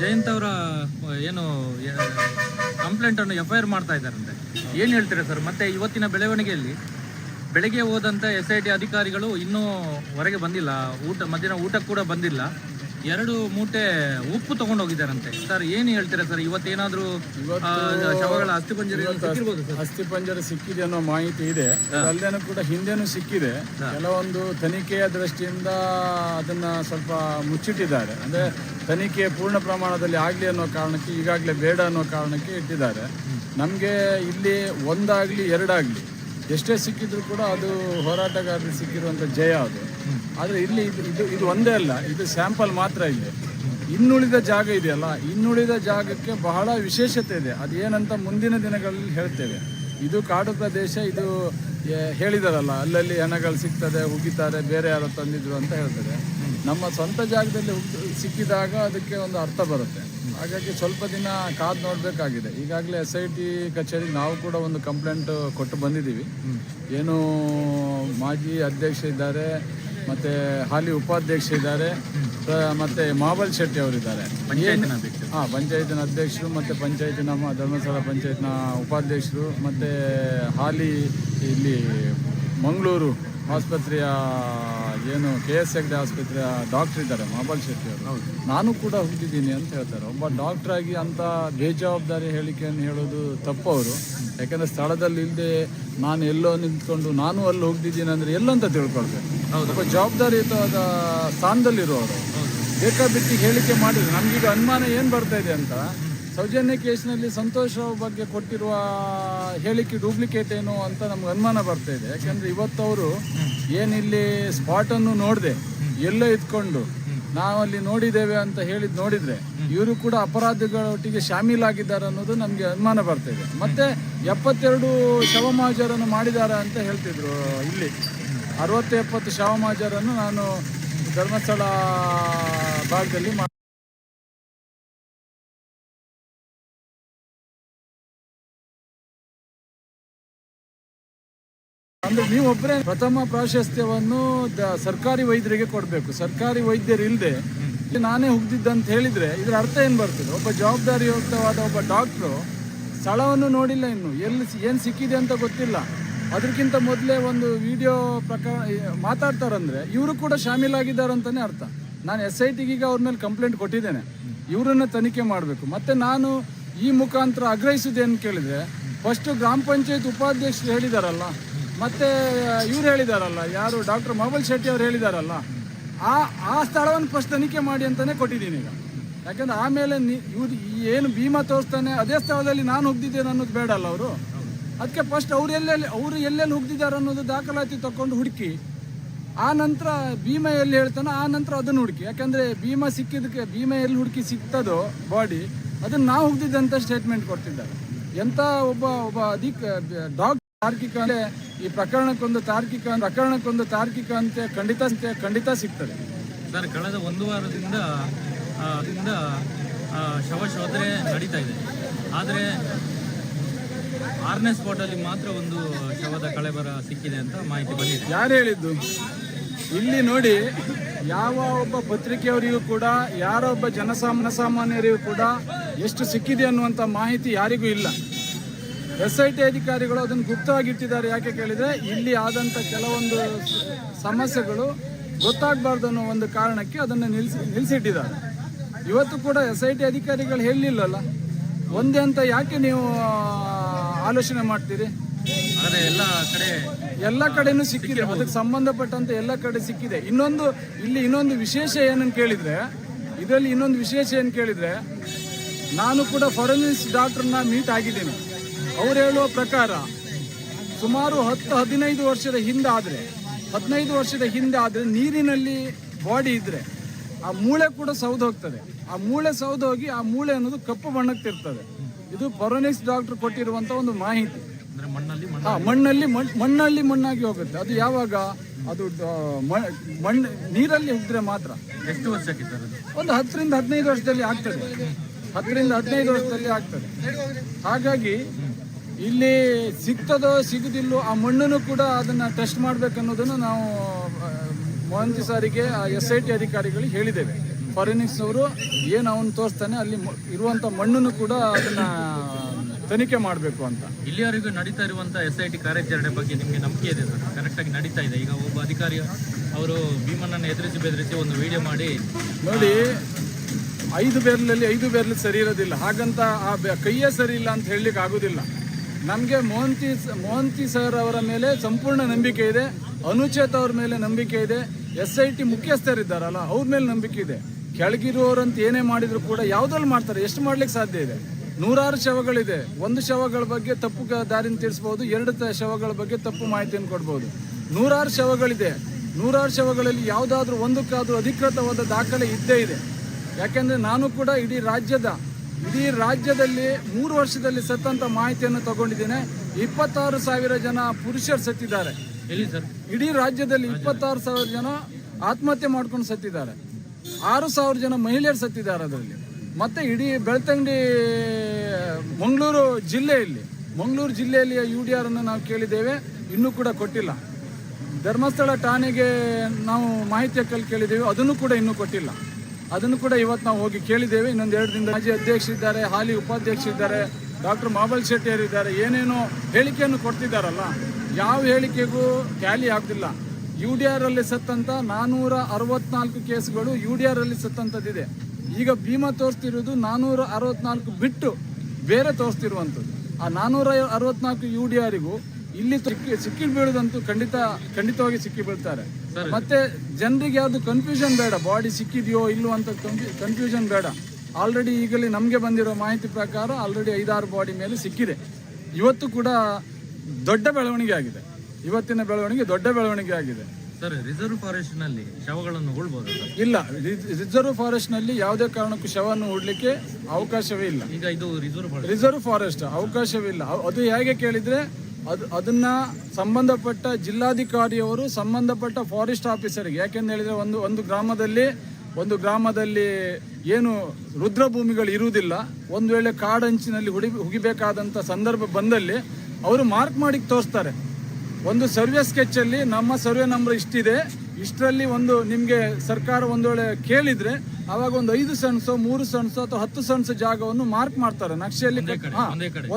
ಜಯಂತ್ ಅವರ ಏನು ಕಂಪ್ಲೇಂಟ್ ಅನ್ನು ಎಫ್ ಐ ಆರ್ ಮಾಡ್ತಾ ಇದ್ದಾರಂತೆ. ಏನು ಹೇಳ್ತೀರಾ ಸರ್ ಮತ್ತೆ ಇವತ್ತಿನ ಬೆಳವಣಿಗೆಯಲ್ಲಿ ಬೆಳಗ್ಗೆ ಹೋದಂಥ ಎಸ್ ಐ ಟಿ ಅಧಿಕಾರಿಗಳು ಇನ್ನೂ ಹೊರಗೆ ಬಂದಿಲ್ಲ. ಊಟ, ಮಧ್ಯಾಹ್ನ ಊಟಕ್ಕೆ ಕೂಡ ಬಂದಿಲ್ಲ. ಎರಡು ಮೂಟೆ ಉಪ್ಪು ತಗೊಂಡು ಹೋಗಿದ್ದಾರಂತೆ ಸರ್ ಏನು ಹೇಳ್ತೀರಾ ಸರ್? ಇವತ್ತೇನಾದರೂ ಶವಗಳ ಅಸ್ಥಿಪಂಜರ ಪಂಜರ ಸರ್? ಅಸ್ಥಿ ಪಂಜರ ಸಿಕ್ಕಿದೆ ಅನ್ನೋ ಮಾಹಿತಿ ಇದೆ. ಅಲ್ಲೇನು ಕೂಡ ಹಿಂದೆನೂ ಸಿಕ್ಕಿದೆ. ಕೆಲವೊಂದು ತನಿಖೆಯ ದೃಷ್ಟಿಯಿಂದ ಅದನ್ನ ಸ್ವಲ್ಪ ಮುಚ್ಚಿಟ್ಟಿದ್ದಾರೆ. ಅಂದ್ರೆ ತನಿಖೆ ಪೂರ್ಣ ಪ್ರಮಾಣದಲ್ಲಿ ಆಗಲಿ ಅನ್ನೋ ಕಾರಣಕ್ಕೆ ಈಗಾಗಲೇ ಬೇಡ ಅನ್ನೋ ಕಾರಣಕ್ಕೆ ಇಟ್ಟಿದ್ದಾರೆ. ನಮಗೆ ಇಲ್ಲಿ ಒಂದಾಗಲಿ ಎರಡಾಗಲಿ ಎಷ್ಟೇ ಸಿಕ್ಕಿದ್ರು ಕೂಡ ಅದು ಹೋರಾಟಗಾರರು ಸಿಕ್ಕಿರುವಂಥ ಜಯ ಅದು. ಆದರೆ ಇಲ್ಲಿ ಇದು ಇದು ಒಂದೇ ಅಲ್ಲ, ಇದು ಸ್ಯಾಂಪಲ್ ಮಾತ್ರ ಇಲ್ಲಿ. ಇನ್ನುಳಿದ ಜಾಗ ಇದೆಯಲ್ಲ, ಇನ್ನುಳಿದ ಜಾಗಕ್ಕೆ ಬಹಳ ವಿಶೇಷತೆ ಇದೆ. ಅದೇನಂತ ಮುಂದಿನ ದಿನಗಳಲ್ಲಿ ಹೇಳ್ತೇವೆ. ಇದು ಕಾಡು ಪ್ರದೇಶ, ಇದು ಹೇಳಿದಾರಲ್ಲ, ಅಲ್ಲಲ್ಲಿ ಹೆಣಗಳು ಸಿಗ್ತದೆ ಹುಗಿತಾರೆ ಬೇರೆ ಯಾರೋ ತಂದಿದ್ರು ಅಂತ ಹೇಳ್ತಾರೆ. ನಮ್ಮ ಸ್ವಂತ ಜಾಗದಲ್ಲಿ ಸಿಕ್ಕಿದಾಗ ಅದಕ್ಕೆ ಒಂದು ಅರ್ಥ ಬರುತ್ತೆ. ಹಾಗಾಗಿ ಸ್ವಲ್ಪ ದಿನ ಕಾದು ನೋಡಬೇಕಾಗಿದೆ. ಈಗಾಗಲೇ ಎಸ್ ಐ ಟಿ ಕಚೇರಿಗೆ ನಾವು ಕೂಡ ಒಂದು ಕಂಪ್ಲೇಂಟ್ ಕೊಟ್ಟು ಬಂದಿದ್ದೀವಿ. ಏನು ಮಾಜಿ ಅಧ್ಯಕ್ಷ ಇದ್ದಾರೆ ಮತ್ತೆ ಹಾಲಿ ಉಪಾಧ್ಯಕ್ಷ ಇದ್ದಾರೆ ಮತ್ತು ಮಾಬಲ್ ಶೆಟ್ಟಿ ಅವರಿದ್ದಾರೆ. ಹಾಂ ಪಂಚಾಯತಿನ ಅಧ್ಯಕ್ಷರು ಮತ್ತು ಪಂಚಾಯತಿನ ನಮ್ಮ ಧರ್ಮಸ್ಥಳ ಪಂಚಾಯತ್ನ ಉಪಾಧ್ಯಕ್ಷರು ಮತ್ತು ಹಾಲಿ ಇಲ್ಲಿ ಮಂಗಳೂರು ಆಸ್ಪತ್ರೆಯ ಏನು ಕೆ ಎಸ್ ಹೆಗ್ಡೆ ಆಸ್ಪತ್ರೆಯ ಡಾಕ್ಟರ್ ಇದ್ದಾರೆ ಮಾಬಲ್ ಶೆಟ್ಟಿ ಅವರು. ನಾನು ಕೂಡ ಹೋಗಿದ್ದೀನಿ ಅಂತ ಹೇಳ್ತಾರೆ. ಒಬ್ಬ ಡಾಕ್ಟರ್ ಆಗಿ ಅಂತ ಬೇಜವಾಬ್ದಾರಿ ಹೇಳಿಕೆಯನ್ನು ಹೇಳೋದು ತಪ್ಪು ಅವರು. ಯಾಕಂದರೆ ಸ್ಥಳದಲ್ಲಿ ಇಲ್ಲದೆ ನಾನು ಎಲ್ಲೋ ನಿಂತ್ಕೊಂಡು ನಾನು ಅಲ್ಲಿ ಹೋಗ್ತಿದ್ದೀನಿ ಅಂದರೆ ಎಲ್ಲಂತ ತಿಳ್ಕೊಳ್ಬೇಕು. ಒಬ್ಬ ಜವಾಬ್ದಾರಿಯುತವಾದ ಸ್ಥಾನದಲ್ಲಿರುವವರು. ಬೇಕಾಬಿಟ್ಟಿ ಹೇಳಿಕೆ ಮಾಡಿದ್ರು. ನಮಗೀಗ ಅನುಮಾನ ಏನು ಬರ್ತಾ ಇದೆ ಅಂತ ಸೌಜನ್ಯ ಕೇಸ್ನಲ್ಲಿ ಸಂತೋಷ್ ಬಗ್ಗೆ ಕೊಟ್ಟಿರುವ ಹೇಳಿಕೆ ಡೂಪ್ಲಿಕೇಟ್ ಏನು ಅಂತ ನಮ್ಗೆ ಅನುಮಾನ ಬರ್ತಾ ಇದೆ. ಯಾಕಂದ್ರೆ ಇವತ್ತು ಅವರು ಏನಿಲ್ಲಿ ಸ್ಪಾಟನ್ನು ನೋಡಿದೆ, ಎಲ್ಲೋ ಇದ್ಕೊಂಡು ನಾವಲ್ಲಿ ನೋಡಿದ್ದೇವೆ ಅಂತ ಹೇಳಿದ್ ನೋಡಿದ್ರೆ ಇವರು ಕೂಡ ಅಪರಾಧಗಳೊಟ್ಟಿಗೆ ಶಾಮೀಲಾಗಿದ್ದಾರೆ ಅನ್ನೋದು ನಮಗೆ ಅನುಮಾನ ಬರ್ತಾ ಇದೆ. ಮತ್ತೆ ಎಪ್ಪತ್ತೆರಡು ಶವಮಾಜರನ್ನು ಮಾಡಿದ್ದಾರೆ ಅಂತ ಹೇಳ್ತಿದ್ರು ಇಲ್ಲಿ. ಅರವತ್ತು ಎಪ್ಪತ್ತು ಶವಮಾಜರನ್ನು ನಾನು ಧರ್ಮಸ್ಥಳ ಭಾಗದಲ್ಲಿ ಅಂದ್ರೆ ನೀವೊಬ್ಬರೇ ಪ್ರಥಮ ಪ್ರಾಶಸ್ತ್ಯವನ್ನು ಸರ್ಕಾರಿ ವೈದ್ಯರಿಗೆ ಕೊಡಬೇಕು. ಸರ್ಕಾರಿ ವೈದ್ಯರು ಇಲ್ಲದೆ ನಾನೇ ಹುಗ್ದಿದ್ದಂತ ಹೇಳಿದ್ರೆ ಇದರ ಅರ್ಥ ಏನು ಬರ್ತದೆ? ಒಬ್ಬ ಜವಾಬ್ದಾರಿಯುಕ್ತವಾದ ಒಬ್ಬ ಡಾಕ್ಟ್ರು ಸ್ಥಳವನ್ನು ನೋಡಿಲ್ಲ ಇನ್ನು. ಎಲ್ಲಿ ಏನ್ ಸಿಕ್ಕಿದೆ ಅಂತ ಗೊತ್ತಿಲ್ಲ. ಅದಕ್ಕಿಂತ ಮೊದಲೇ ಒಂದು ವಿಡಿಯೋ ಪ್ರಕಾರ ಮಾತಾಡ್ತಾರಂದ್ರೆ ಇವರು ಕೂಡ ಶಾಮೀಲಾಗಿದ್ದಾರೆ ಅಂತಾನೆ ಅರ್ಥ. ನಾನು ಎಸ್ ಐ ಟಿಗೀಗ ಅವ್ರ ಮೇಲೆ ಕಂಪ್ಲೇಂಟ್ ಕೊಟ್ಟಿದ್ದೇನೆ. ಇವರನ್ನ ತನಿಖೆ ಮಾಡಬೇಕು. ಮತ್ತೆ ನಾನು ಈ ಮುಖಾಂತರ ಆಗ್ರಹಿಸುವುದೇನು ಕೇಳಿದ್ರೆ, ಫಸ್ಟ್ ಗ್ರಾಮ ಪಂಚಾಯತ್ ಉಪಾಧ್ಯಕ್ಷರು ಹೇಳಿದಾರಲ್ಲ ಮತ್ತೆ ಇವ್ರು ಹೇಳಿದಾರಲ್ಲ, ಯಾರು ಡಾಕ್ಟರ್ ಮಹಬಲ್ ಶೆಟ್ಟಿ ಅವ್ರು ಹೇಳಿದಾರಲ್ಲ, ಆ ಆ ಸ್ಥಳವನ್ನು ಫಸ್ಟ್ ತನಿಖೆ ಮಾಡಿ ಅಂತಾನೆ ಕೊಟ್ಟಿದ್ದೀನಿ ಈಗ. ಯಾಕಂದ್ರೆ ಆಮೇಲೆ ಇವ್ರು ಏನು ಭೀಮಾ ತೋರಿಸ್ತಾನೆ, ಅದೇ ಸ್ಥಳದಲ್ಲಿ ನಾನು ಹೋಗ್ದಿದ್ದೇನೆ ಅನ್ನೋದು ಬೇಡ ಅಲ್ಲ ಅವರು. ಅದಕ್ಕೆ ಫಸ್ಟ್ ಅವ್ರು ಎಲ್ಲೆಲ್ಲಿ, ಅವರು ಎಲ್ಲೆಲ್ಲಿ ಹೋಗ್ದಿದ್ದಾರೆ ಅನ್ನೋದು ದಾಖಲಾತಿ ತಕೊಂಡು ಹುಡುಕಿ, ಆ ನಂತರ ಭೀಮಾ ಎಲ್ಲಿ ಹೇಳ್ತಾನೋ ಆ ನಂತರ ಅದನ್ನು ಹುಡುಕಿ. ಯಾಕಂದ್ರೆ ಭೀಮಾ ಸಿಕ್ಕಿದಕ್ಕೆ ಭೀಮಾ ಎಲ್ಲಿ ಹುಡುಕಿ ಸಿಗ್ತದೋ ಬಾಡಿ ಅದನ್ನು ನಾವು ಹುಗ್ದಿದ್ದಂಥ ಸ್ಟೇಟ್ಮೆಂಟ್ ಕೊಡ್ತಿದ್ದಾರೆ. ಎಂತ ಒಬ್ಬ ಒಬ್ಬ ಅಧಿಕ, ಡಾಕ್ಟರ್ ತಾರ್ಕಿಕ ಈ ಪ್ರಕರಣಕ್ಕೊಂದು ತಾರ್ಕಿಕ ಪ್ರಕರಣಕ್ಕೊಂದು ತಾರ್ಕಿಕ ಅಂತೆ ಖಂಡಿತ ಖಂಡಿತ ಸಿಗ್ತದೆ. ಸರ್ ಕಳೆದ ಒಂದು ವಾರದಿಂದ ಅದರಿಂದ ಶವ ಶೋಧನೆ ನಡೀತಾ ಇದೆ. ಆದರೆ ಆರನೇ ಸ್ಪಾಟಲ್ಲಿ ಮಾತ್ರ ಒಂದು ಶವದ ಕಳೆಬರ ಸಿಕ್ಕಿದೆ ಅಂತ ಮಾಹಿತಿ ಬಂದಿದೆ. ಯಾರು ಹೇಳಿದ್ದು? ಇಲ್ಲಿ ನೋಡಿ ಯಾವ ಒಬ್ಬ ಪತ್ರಿಕೆಯವರಿಗೂ ಕೂಡ ಯಾರೊಬ್ಬ ಜನಸಾಮಾನ್ಯರಿಗೂ ಸಾಮಾನ್ಯರಿಗೂ ಕೂಡ ಎಷ್ಟು ಸಿಕ್ಕಿದೆ ಅನ್ನುವಂಥ ಮಾಹಿತಿ ಯಾರಿಗೂ ಇಲ್ಲ. ಎಸ್ ಐ ಟಿ ಅಧಿಕಾರಿಗಳು ಅದನ್ನು ಗುಪ್ತವಾಗಿಟ್ಟಿದ್ದಾರೆ ಯಾಕೆ ಕೇಳಿದರೆ ಇಲ್ಲಿ ಆದಂಥ ಕೆಲವೊಂದು ಸಮಸ್ಯೆಗಳು ಗೊತ್ತಾಗಬಾರ್ದು ಅನ್ನೋ ಒಂದು ಕಾರಣಕ್ಕೆ ಅದನ್ನು ನಿಲ್ಲಿಸಿ ನಿಲ್ಲಿಸಿಟ್ಟಿದ್ದಾರೆ ಇವತ್ತು ಕೂಡ ಎಸ್ ಐ ಟಿ ಅಧಿಕಾರಿಗಳು ಹೇಳಲಿಲ್ಲಲ್ಲ. ಒಂದೇ ಅಂತ ಯಾಕೆ ನೀವು ಆಲೋಚನೆ ಮಾಡ್ತೀರಿ? ಎಲ್ಲ ಕಡೆ ಎಲ್ಲ ಕಡೆನೂ ಸಿಕ್ಕಿದೆ. ಅದಕ್ಕೆ ಸಂಬಂಧಪಟ್ಟಂತೆ ಎಲ್ಲ ಕಡೆ ಸಿಕ್ಕಿದೆ. ಇನ್ನೊಂದು ಇಲ್ಲಿ ಇನ್ನೊಂದು ವಿಶೇಷ ಏನನ್ನು ಕೇಳಿದ್ರೆ ಇದರಲ್ಲಿ ಇನ್ನೊಂದು ವಿಶೇಷ ಏನು ಕೇಳಿದ್ರೆ ನಾನು ಕೂಡ ಫಾರೆನ್ಸಿಕ್ ಡಾಕ್ಟರ್ನ ಮೀಟ್ ಆಗಿದ್ದೇನೆ. ಅವ್ರು ಹೇಳುವ ಪ್ರಕಾರ ಸುಮಾರು ಹತ್ತು ಹದಿನೈದು ವರ್ಷದ ಹಿಂದೆ ಆದರೆ ಹದಿನೈದು ವರ್ಷದ ಹಿಂದೆ ಆದರೆ ನೀರಿನಲ್ಲಿ ಬಾಡಿ ಇದ್ದರೆ ಆ ಮೂಳೆ ಕೂಡ ಸೌದು ಹೋಗ್ತದೆ. ಆ ಮೂಳೆ ಸೌದು ಹೋಗಿ ಆ ಮೂಳೆ ಅನ್ನೋದು ಕಪ್ಪು ಬಣ್ಣಕ್ಕೆ ಇರ್ತದೆ ಇದು ಫಾರೆನ್ಸಿಕ್ ಡಾಕ್ಟರ್ ಕೊಟ್ಟಿರುವಂತ ಒಂದು ಮಾಹಿತಿ. ಹಾ ಮಣ್ಣಲ್ಲಿ ಮಣ್ ಮಣ್ಣಲ್ಲಿ ಮಣ್ಣಾಗಿ ಹೋಗುತ್ತೆ. ಅದು ಯಾವಾಗ? ಅದು ಮಣ್ಣು ನೀರಲ್ಲಿ ಹೋಗಿದ್ರೆ ಮಾತ್ರ. ಎಷ್ಟು ವರ್ಷಕ್ಕೆ ಒಂದು ಹತ್ತರಿಂದ ಹದಿನೈದು ವರ್ಷದಲ್ಲಿ ಆಗ್ತದೆ. ಹತ್ತರಿಂದ ಹದಿನೈದು ವರ್ಷದಲ್ಲಿ ಆಗ್ತದೆ. ಹಾಗಾಗಿ ಇಲ್ಲಿ ಸಿಗ್ತದೋ ಸಿಗುದಿಲ್ಲೋ ಆ ಮಣ್ಣನ್ನು ಕೂಡ ಅದನ್ನ ಟೆಸ್ಟ್ ಮಾಡ್ಬೇಕನ್ನೋದನ್ನು ನಾವು ಆ, ಮೊಹಂತಿ ಸಾರಿಗೆ ಎಸ್ ಐ ಟಿ ಅಧಿಕಾರಿಗಳಿಗೆ ಹೇಳಿದ್ದೇವೆ. ಫಾರಿನಿಕ್ಸ್ನವರು ಏನು ಅವನು ತೋರಿಸ್ತಾನೆ ಅಲ್ಲಿ ಇರುವಂಥ ಮಣ್ಣನ್ನು ಕೂಡ ಅದನ್ನ ತನಿಖೆ ಮಾಡಬೇಕು ಅಂತ. ಇಲ್ಲಿಯವರೆಗೂ ನಡೀತಾ ಇರುವಂತಹ ಎಸ್ ಐ ಟಿ ಕಾರ್ಯಾಚರಣೆ ಬಗ್ಗೆ ನಿಮಗೆ ನಂಬಿಕೆ ಇದೆ ಸರ್? ಕರೆಕ್ಟಾಗಿ ನಡೀತಾ ಇದೆ. ಈಗ ಒಬ್ಬ ಅಧಿಕಾರಿ ಅವರು ಭೀಮಣ್ಣನ ಎದುರಿಸಿ ಬೆದರಿಸಿ ಒಂದು ವಿಡಿಯೋ ಮಾಡಿ ನೋಡಿ ಐದು ಬೇರ್ಲಲ್ಲಿ ಐದು ಬೇರ್ಲಿ ಸರಿ ಇರೋದಿಲ್ಲ. ಹಾಗಂತ ಆ ಕೈಯೇ ಸರಿ ಇಲ್ಲ ಅಂತ ಹೇಳಲಿಕ್ಕೆ ಆಗೋದಿಲ್ಲ. ನಮಗೆ ಮೋಹಂತಿ ಮೋಹಂತಿ ಸರ್ ಅವರ ಮೇಲೆ ಸಂಪೂರ್ಣ ನಂಬಿಕೆ ಇದೆ. ಅನುಚೇತ್ ಅವ್ರ ಮೇಲೆ ನಂಬಿಕೆ ಇದೆ. ಎಸ್ ಐ ಟಿ ಮುಖ್ಯಸ್ಥರಿದ್ದಾರಲ್ಲ, ಅವ್ರ ಮೇಲೆ ನಂಬಿಕೆ ಇದೆ. ಕೆಳಗಿರುವವರಂತ ಏನೇ ಮಾಡಿದ್ರು ಕೂಡ ಯಾವ್ದ್ರಲ್ಲಿ ಮಾಡ್ತಾರೆ? ಎಷ್ಟು ಮಾಡ್ಲಿಕ್ಕೆ ಸಾಧ್ಯ ಇದೆ? ನೂರಾರು ಶವಗಳಿದೆ. ಒಂದು ಶವಗಳ ಬಗ್ಗೆ ತಪ್ಪು ದಾರಿನ ತಿಳಿಸ್ಬೋದು, ಎರಡು ಶವಗಳ ಬಗ್ಗೆ ತಪ್ಪು ಮಾಹಿತಿಯನ್ನು ಕೊಡ್ಬೋದು. ನೂರಾರು ಶವಗಳಿದೆ. ನೂರಾರು ಶವಗಳಲ್ಲಿ ಯಾವುದಾದ್ರೂ ಒಂದಕ್ಕಾದ್ರೂ ಅಧಿಕೃತವಾದ ದಾಖಲೆ ಇದ್ದೇ ಇದೆ. ಯಾಕೆಂದರೆ ನಾನು ಕೂಡ ಇಡೀ ರಾಜ್ಯದ ಇಡೀ ರಾಜ್ಯದಲ್ಲಿ ಮೂರು ವರ್ಷದಲ್ಲಿ ಸತ್ತಂತ ಮಾಹಿತಿಯನ್ನು ತಗೊಂಡಿದ್ದೇನೆ. ಇಪ್ಪತ್ತಾರು ಸಾವಿರ ಜನ ಪುರುಷರು ಸತ್ತಿದ್ದಾರೆ. ಇಡೀ ರಾಜ್ಯದಲ್ಲಿ ಇಪ್ಪತ್ತಾರು ಸಾವಿರ ಜನ ಆತ್ಮಹತ್ಯೆ ಮಾಡ್ಕೊಂಡು ಸತ್ತಿದ್ದಾರೆ. ಆರು ಸಾವಿರ ಜನ ಮಹಿಳೆಯರು ಸತ್ತಿದ್ದಾರೆ ಅದರಲ್ಲಿ. ಮತ್ತೆ ಇಡೀ ಬೆಳ್ತಂಗಡಿ ಮಂಗಳೂರು ಜಿಲ್ಲೆಯಲ್ಲಿ ಮಂಗಳೂರು ಜಿಲ್ಲೆಯಲ್ಲಿ ಯು ಡಿ ಆರ್ ಅನ್ನು ನಾವು ಕೇಳಿದ್ದೇವೆ. ಇನ್ನೂ ಕೂಡ ಕೊಟ್ಟಿಲ್ಲ. ಧರ್ಮಸ್ಥಳ ಠಾಣೆಗೆ ನಾವು ಮಾಹಿತಿ ಕಲ್ ಕೇಳಿದ್ದೇವೆ. ಅದನ್ನು ಕೂಡ ಇನ್ನೂ ಕೊಟ್ಟಿಲ್ಲ. ಅದನ್ನು ಕೂಡ ಇವತ್ತು ನಾವು ಹೋಗಿ ಕೇಳಿದ್ದೇವೆ. ಇನ್ನೊಂದು ಎರಡು ದಿನ ಮಾಜಿ ಅಧ್ಯಕ್ಷರಿದ್ದಾರೆ ಹಾಲಿ ಉಪಾಧ್ಯಕ್ಷರಿದ್ದಾರೆ ಡಾಕ್ಟರ್ ಮಾಬಲ್ ಶೆಟ್ಟಿಯರಿದ್ದಾರೆ ಏನೇನೋ ಹೇಳಿಕೆಯನ್ನು ಕೊಡ್ತಿದ್ದಾರಲ್ಲ, ಯಾವ ಹೇಳಿಕೆಗೂ ಟ್ಯಾಲಿ ಆಗ್ತಿಲ್ಲ. ಯು ಡಿ ಆರ್ ಅಲ್ಲಿ ಸತ್ತಂತ ನಾನೂರ ಅರವತ್ನಾಲ್ಕು ಕೇಸ್ಗಳು ಯು ಡಿ ಆರ್ ಅಲ್ಲಿ ಸತ್ತಂತದ್ದಿದೆ. ಈಗ ಭೀಮಾ ತೋರಿಸ್ತಿರೋದು ನಾನೂರ ಅರವತ್ನಾಲ್ಕು ಬಿಟ್ಟು ಬೇರೆ ತೋರಿಸ್ತಿರುವಂಥದ್ದು. ಆ ನಾನೂರ ಅರವತ್ನಾಲ್ಕು ಯು ಡಿ ಆರಿಗೂ ಇಲ್ಲಿ ಸಿಕ್ಕಿ ಸಿಕ್ಕಿ ಬೀಳೋದಂತೂ ಖಂಡಿತ ಖಂಡಿತವಾಗಿ ಸಿಕ್ಕಿ ಬೀಳ್ತಾರೆ ಮತ್ತೆ ಜನರಿಗೆ ಯಾವ್ದು ಕನ್ಫ್ಯೂಷನ್ ಬೇಡ. ಬಾಡಿ ಸಿಕ್ಕಿದೆಯೋ ಇಲ್ಲೋ ಅಂತ ಕನ್ಫ್ಯೂಷನ್ ಬೇಡ. ಆಲ್ರೆಡಿ ಈಗಲೇ ನಮಗೆ ಬಂದಿರೋ ಮಾಹಿತಿ ಪ್ರಕಾರ ಆಲ್ರೆಡಿ ಐದಾರು ಬಾಡಿ ಮೇಲೆ ಸಿಕ್ಕಿದೆ. ಇವತ್ತು ಕೂಡ ದೊಡ್ಡ ಬೆಳವಣಿಗೆ ಆಗಿದೆ. ಇವತ್ತಿನ ಬೆಳವಣಿಗೆ ದೊಡ್ಡ ಬೆಳವಣಿಗೆ ಆಗಿದೆ. ಸರ್ ರಿಸರ್ವ್ ಫಾರೆಸ್ಟ್ನಲ್ಲಿ ಶವಗಳನ್ನು ಇಲ್ಲ ರಿಸರ್ವ್ ಫಾರೆಸ್ಟ್ನಲ್ಲಿ ಯಾವುದೇ ಕಾರಣಕ್ಕೂ ಶವವನ್ನು ಹೂಡ್ಲಿಕ್ಕೆ ಅವಕಾಶವೇ ಇಲ್ಲ. ಈಗ ಇದು ರಿಸರ್ವ್ ಫಾರೆಸ್ಟ್ ರಿಸರ್ವ್ ಫಾರೆಸ್ಟ್ ಅವಕಾಶವಿಲ್ಲ. ಇಲ್ಲ ಅದು ಹೇಗೆ ಕೇಳಿದ್ರೆ ಅದು ಅದನ್ನ ಸಂಬಂಧಪಟ್ಟ ಜಿಲ್ಲಾಧಿಕಾರಿಯವರು ಸಂಬಂಧಪಟ್ಟ ಫಾರೆಸ್ಟ್ ಆಫೀಸರ್ಗೆ ಯಾಕೆಂದ್ರೆ ಹೇಳಿದ್ರೆ ಒಂದು ಒಂದು ಗ್ರಾಮದಲ್ಲಿ ಒಂದು ಗ್ರಾಮದಲ್ಲಿ ಏನು ರುದ್ರಭೂಮಿಗಳು ಇರುವುದಿಲ್ಲ. ಒಂದು ವೇಳೆ ಕಾಡಂಚಿನಲ್ಲಿ ಹುಡಿ ಹುಗಿಬೇಕಾದಂಥ ಸಂದರ್ಭ ಬಂದಲ್ಲಿ ಅವರು ಮಾರ್ಕ್ ಮಾಡಿ ತೋರಿಸ್ತಾರೆ. ಒಂದು ಸರ್ವೆ ಸ್ಕೆಚ್ ಅಲ್ಲಿ ನಮ್ಮ ಸರ್ವೆ ನಂಬರ್ ಇಷ್ಟಿದೆ. ಇಷ್ಟರಲ್ಲಿ ಒಂದು ನಿಮಗೆ ಸರ್ಕಾರ ಒಂದು ವೇಳೆ ಕೇಳಿದ್ರೆ ಅವಾಗ ಒಂದು ಐದು ಸೆನ್ಸು ಮೂರು ಸೆನ್ಸು ಅಥವಾ ಹತ್ತು ಸೆನ್ಸ್ ಜಾಗವನ್ನು ಮಾರ್ಕ್ ಮಾಡ್ತಾರೆ. ನಕ್ಷೆಯಲ್ಲಿ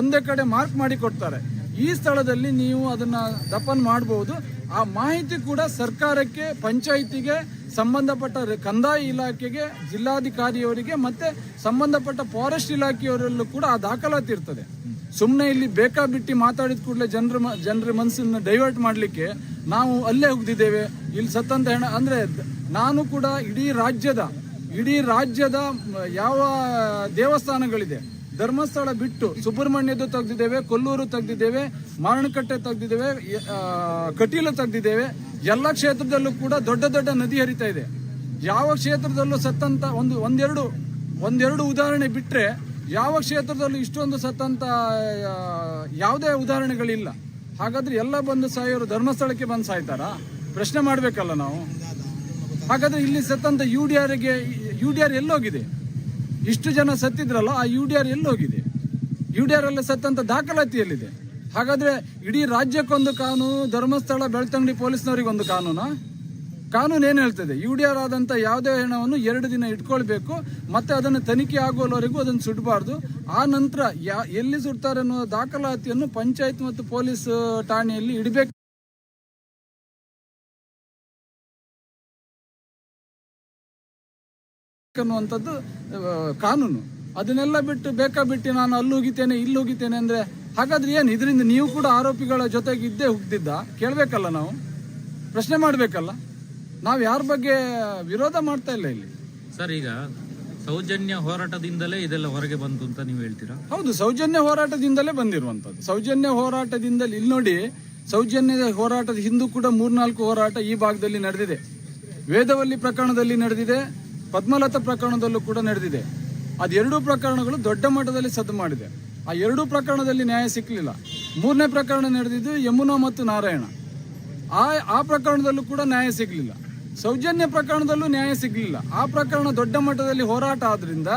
ಒಂದೇ ಕಡೆ ಮಾರ್ಕ್ ಮಾಡಿ ಕೊಡ್ತಾರೆ. ಈ ಸ್ಥಳದಲ್ಲಿ ನೀವು ಅದನ್ನ ದಫನ್ ಮಾಡಬಹುದು ಆ ಮಾಹಿತಿ ಕೂಡ ಸರ್ಕಾರಕ್ಕೆ, ಪಂಚಾಯಿತಿಗೆ, ಸಂಬಂಧಪಟ್ಟ ಕಂದಾಯ ಇಲಾಖೆಗೆ, ಜಿಲ್ಲಾಧಿಕಾರಿಯವರಿಗೆ ಮತ್ತೆ ಸಂಬಂಧಪಟ್ಟ ಫಾರೆಸ್ಟ್ ಇಲಾಖೆಯವರಲ್ಲೂ ಕೂಡ ಆ ದಾಖಲಾತಿ ಇರ್ತದೆ. ಸುಮ್ಮನೆ ಇಲ್ಲಿ ಬೇಕಾಬಿಟ್ಟಿ ಮಾತಾಡಿದ ಕೂಡಲೇ ಜನರ ಜನರ ಮನಸ್ಸನ್ನು ಡೈವರ್ಟ್ ಮಾಡಲಿಕ್ಕೆ ನಾವು ಅಲ್ಲೇ ಹೋಗ್ದಿದ್ದೇವೆ. ಇಲ್ಲಿ ಸತ್ತಂತ ಹೆಣ, ಅಂದ್ರೆ ನಾನು ಕೂಡ ಇಡೀ ರಾಜ್ಯದ ಇಡೀ ರಾಜ್ಯದ ಯಾವ ದೇವಸ್ಥಾನಗಳಿದೆ ಧರ್ಮಸ್ಥಳ ಬಿಟ್ಟು ಸುಬ್ರಹ್ಮಣ್ಯದ್ದು ತೆಗೆದಿದ್ದೇವೆ, ಕೊಲ್ಲೂರು ತೆಗೆದಿದ್ದೇವೆ, ಮಾರಣಕಟ್ಟೆ ತೆಗೆದಿದ್ದೇವೆ ಕಟೀಲು ತೆಗೆದಿದ್ದೇವೆ. ಎಲ್ಲ ಕ್ಷೇತ್ರದಲ್ಲೂ ಕೂಡ ದೊಡ್ಡ ದೊಡ್ಡ ನದಿ ಹರಿತಾ ಇದೆ. ಯಾವ ಕ್ಷೇತ್ರದಲ್ಲೂ ಸತ್ತಂತ ಒಂದು, ಒಂದೆರಡು ಒಂದೆರಡು ಉದಾಹರಣೆ ಬಿಟ್ರೆ ಯಾವ ಕ್ಷೇತ್ರದಲ್ಲೂ ಇಷ್ಟೊಂದು ಸತ್ತಂತ ಯಾವುದೇ ಉದಾಹರಣೆಗಳಿಲ್ಲ. ಹಾಗಾದ್ರೆ ಎಲ್ಲ ಬಂದು ಸಾಯೋರು ಧರ್ಮಸ್ಥಳಕ್ಕೆ ಬಂದು ಸಾಯ್ತಾರಾ? ಪ್ರಶ್ನೆ ಮಾಡಬೇಕಲ್ಲ ನಾವು. ಹಾಗಾದ್ರೆ ಇಲ್ಲಿ ಸತ್ತಂತ ಯು ಡಿ ಆರ್ಗೆ ಯು ಡಿ ಆರ್ ಎಲ್ಲೋಗಿದೆ? ಇಷ್ಟು ಜನ ಸತ್ತಿದ್ರಲ್ಲ, ಆ ಯು ಡಿ ಆರ್ ಎಲ್ಲೋಗಿದೆ. ಯು ಡಿ ಆರ್ ಅಲ್ಲಿ ಸತ್ತಂತ ದಾಖಲಾತಿ ಎಲ್ಲಿದೆ ಹಾಗಾದ್ರೆ ಇಡೀ ರಾಜ್ಯಕ್ಕೊಂದು ಕಾನೂನು, ಧರ್ಮಸ್ಥಳ, ಬೆಳ್ತಂಗಡಿ ಪೊಲೀಸ್ನವರಿಗೆ ಒಂದು ಕಾನೂನಾ? ಕಾನೂನು ಏನು ಹೇಳ್ತದೆ? ಯು ಡಿ ಆರ್ ಆದಂಥ ಯಾವುದೇ ಹೆಣವನ್ನು ಎರಡು ದಿನ ಇಟ್ಕೊಳ್ಬೇಕು, ಮತ್ತೆ ಅದನ್ನು ತನಿಖೆ ಆಗುವವರೆಗೂ ಅದನ್ನು ಸುಡಬಾರ್ದು. ಆ ನಂತರ ಯಾ ಎಲ್ಲಿ ಸುಡ್ತಾರೆ ಅನ್ನೋ ದಾಖಲಾತಿಯನ್ನು ಪಂಚಾಯತ್ ಮತ್ತು ಪೊಲೀಸ್ ಠಾಣೆಯಲ್ಲಿ ಇಡಬೇಕು. ಅನ್ನುವಂಥದ್ದು ಕಾನೂನು. ಅದನ್ನೆಲ್ಲ ಬಿಟ್ಟು ಬೇಕಾ ಬಿಟ್ಟು ನಾನು ಅಲ್ಲಿ ಹೋಗಿದ್ದೇನೆ ಇಲ್ಲಿ ಹೋಗಿದ್ದೇನೆ ಅಂದ್ರೆ ಹಾಗಾದ್ರೆ ಏನು? ಇದರಿಂದ ನೀವು ಕೂಡ ಆರೋಪಿಗಳ ಜೊತೆಗೆ ಇದ್ದೇ ಹೋಗ್ತಿದ್ದ ಕೇಳಬೇಕಲ್ಲ ನಾವು? ಪ್ರಶ್ನೆ ಮಾಡಬೇಕಲ್ಲ? ನಾವು ಯಾರ ಬಗ್ಗೆ ವಿರೋಧ ಮಾಡ್ತಾ ಇಲ್ಲ ಇಲ್ಲಿ. ಸರ್ ಈಗ ಸೌಜನ್ಯ ಹೋರಾಟದಿಂದಲೇ ಇದೆಲ್ಲ ಹೊರಗೆ ಬಂತು ಅಂತ ನೀವು ಹೇಳ್ತೀರಾ? ಹೌದು ಸೌಜನ್ಯ ಹೋರಾಟದಿಂದಲೇ ಬಂದಿರುವಂಥದ್ದು. ಸೌಜನ್ಯ ಹೋರಾಟದಿಂದಲೇ ಇಲ್ಲಿ ನೋಡಿ ಸೌಜನ್ಯದ ಹೋರಾಟದ ಹಿಂದೂ ಕೂಡ ಮೂರ್ನಾಲ್ಕು ಹೋರಾಟ ಈ ಭಾಗದಲ್ಲಿ ನಡೆದಿದೆ. ವೇದವಲ್ಲಿ ಪ್ರಕರಣದಲ್ಲಿ ನಡೆದಿದೆ. ಪದ್ಮಲತಾ ಪ್ರಕರಣದಲ್ಲೂ ಕೂಡ ನಡೆದಿದೆ. ಅದೆರಡೂ ಪ್ರಕರಣಗಳು ದೊಡ್ಡ ಮಟ್ಟದಲ್ಲಿ ಸದ್ದು ಮಾಡಿದೆ. ಆ ಎರಡೂ ಪ್ರಕರಣದಲ್ಲಿ ನ್ಯಾಯ ಸಿಕ್ಕಲಿಲ್ಲ ಮೂರನೇ ಪ್ರಕರಣ ನಡೆದಿದ್ದು ಯಮುನಾ ಮತ್ತು ನಾರಾಯಣ. ಆ ಆ ಪ್ರಕರಣದಲ್ಲೂ ಕೂಡ ನ್ಯಾಯ ಸಿಗಲಿಲ್ಲ ಸೌಜನ್ಯ ಪ್ರಕರಣದಲ್ಲೂ ನ್ಯಾಯ ಸಿಗಲಿಲ್ಲ ಆ ಪ್ರಕರಣ ದೊಡ್ಡ ಮಟ್ಟದಲ್ಲಿ ಹೋರಾಟ ಆದ್ರಿಂದ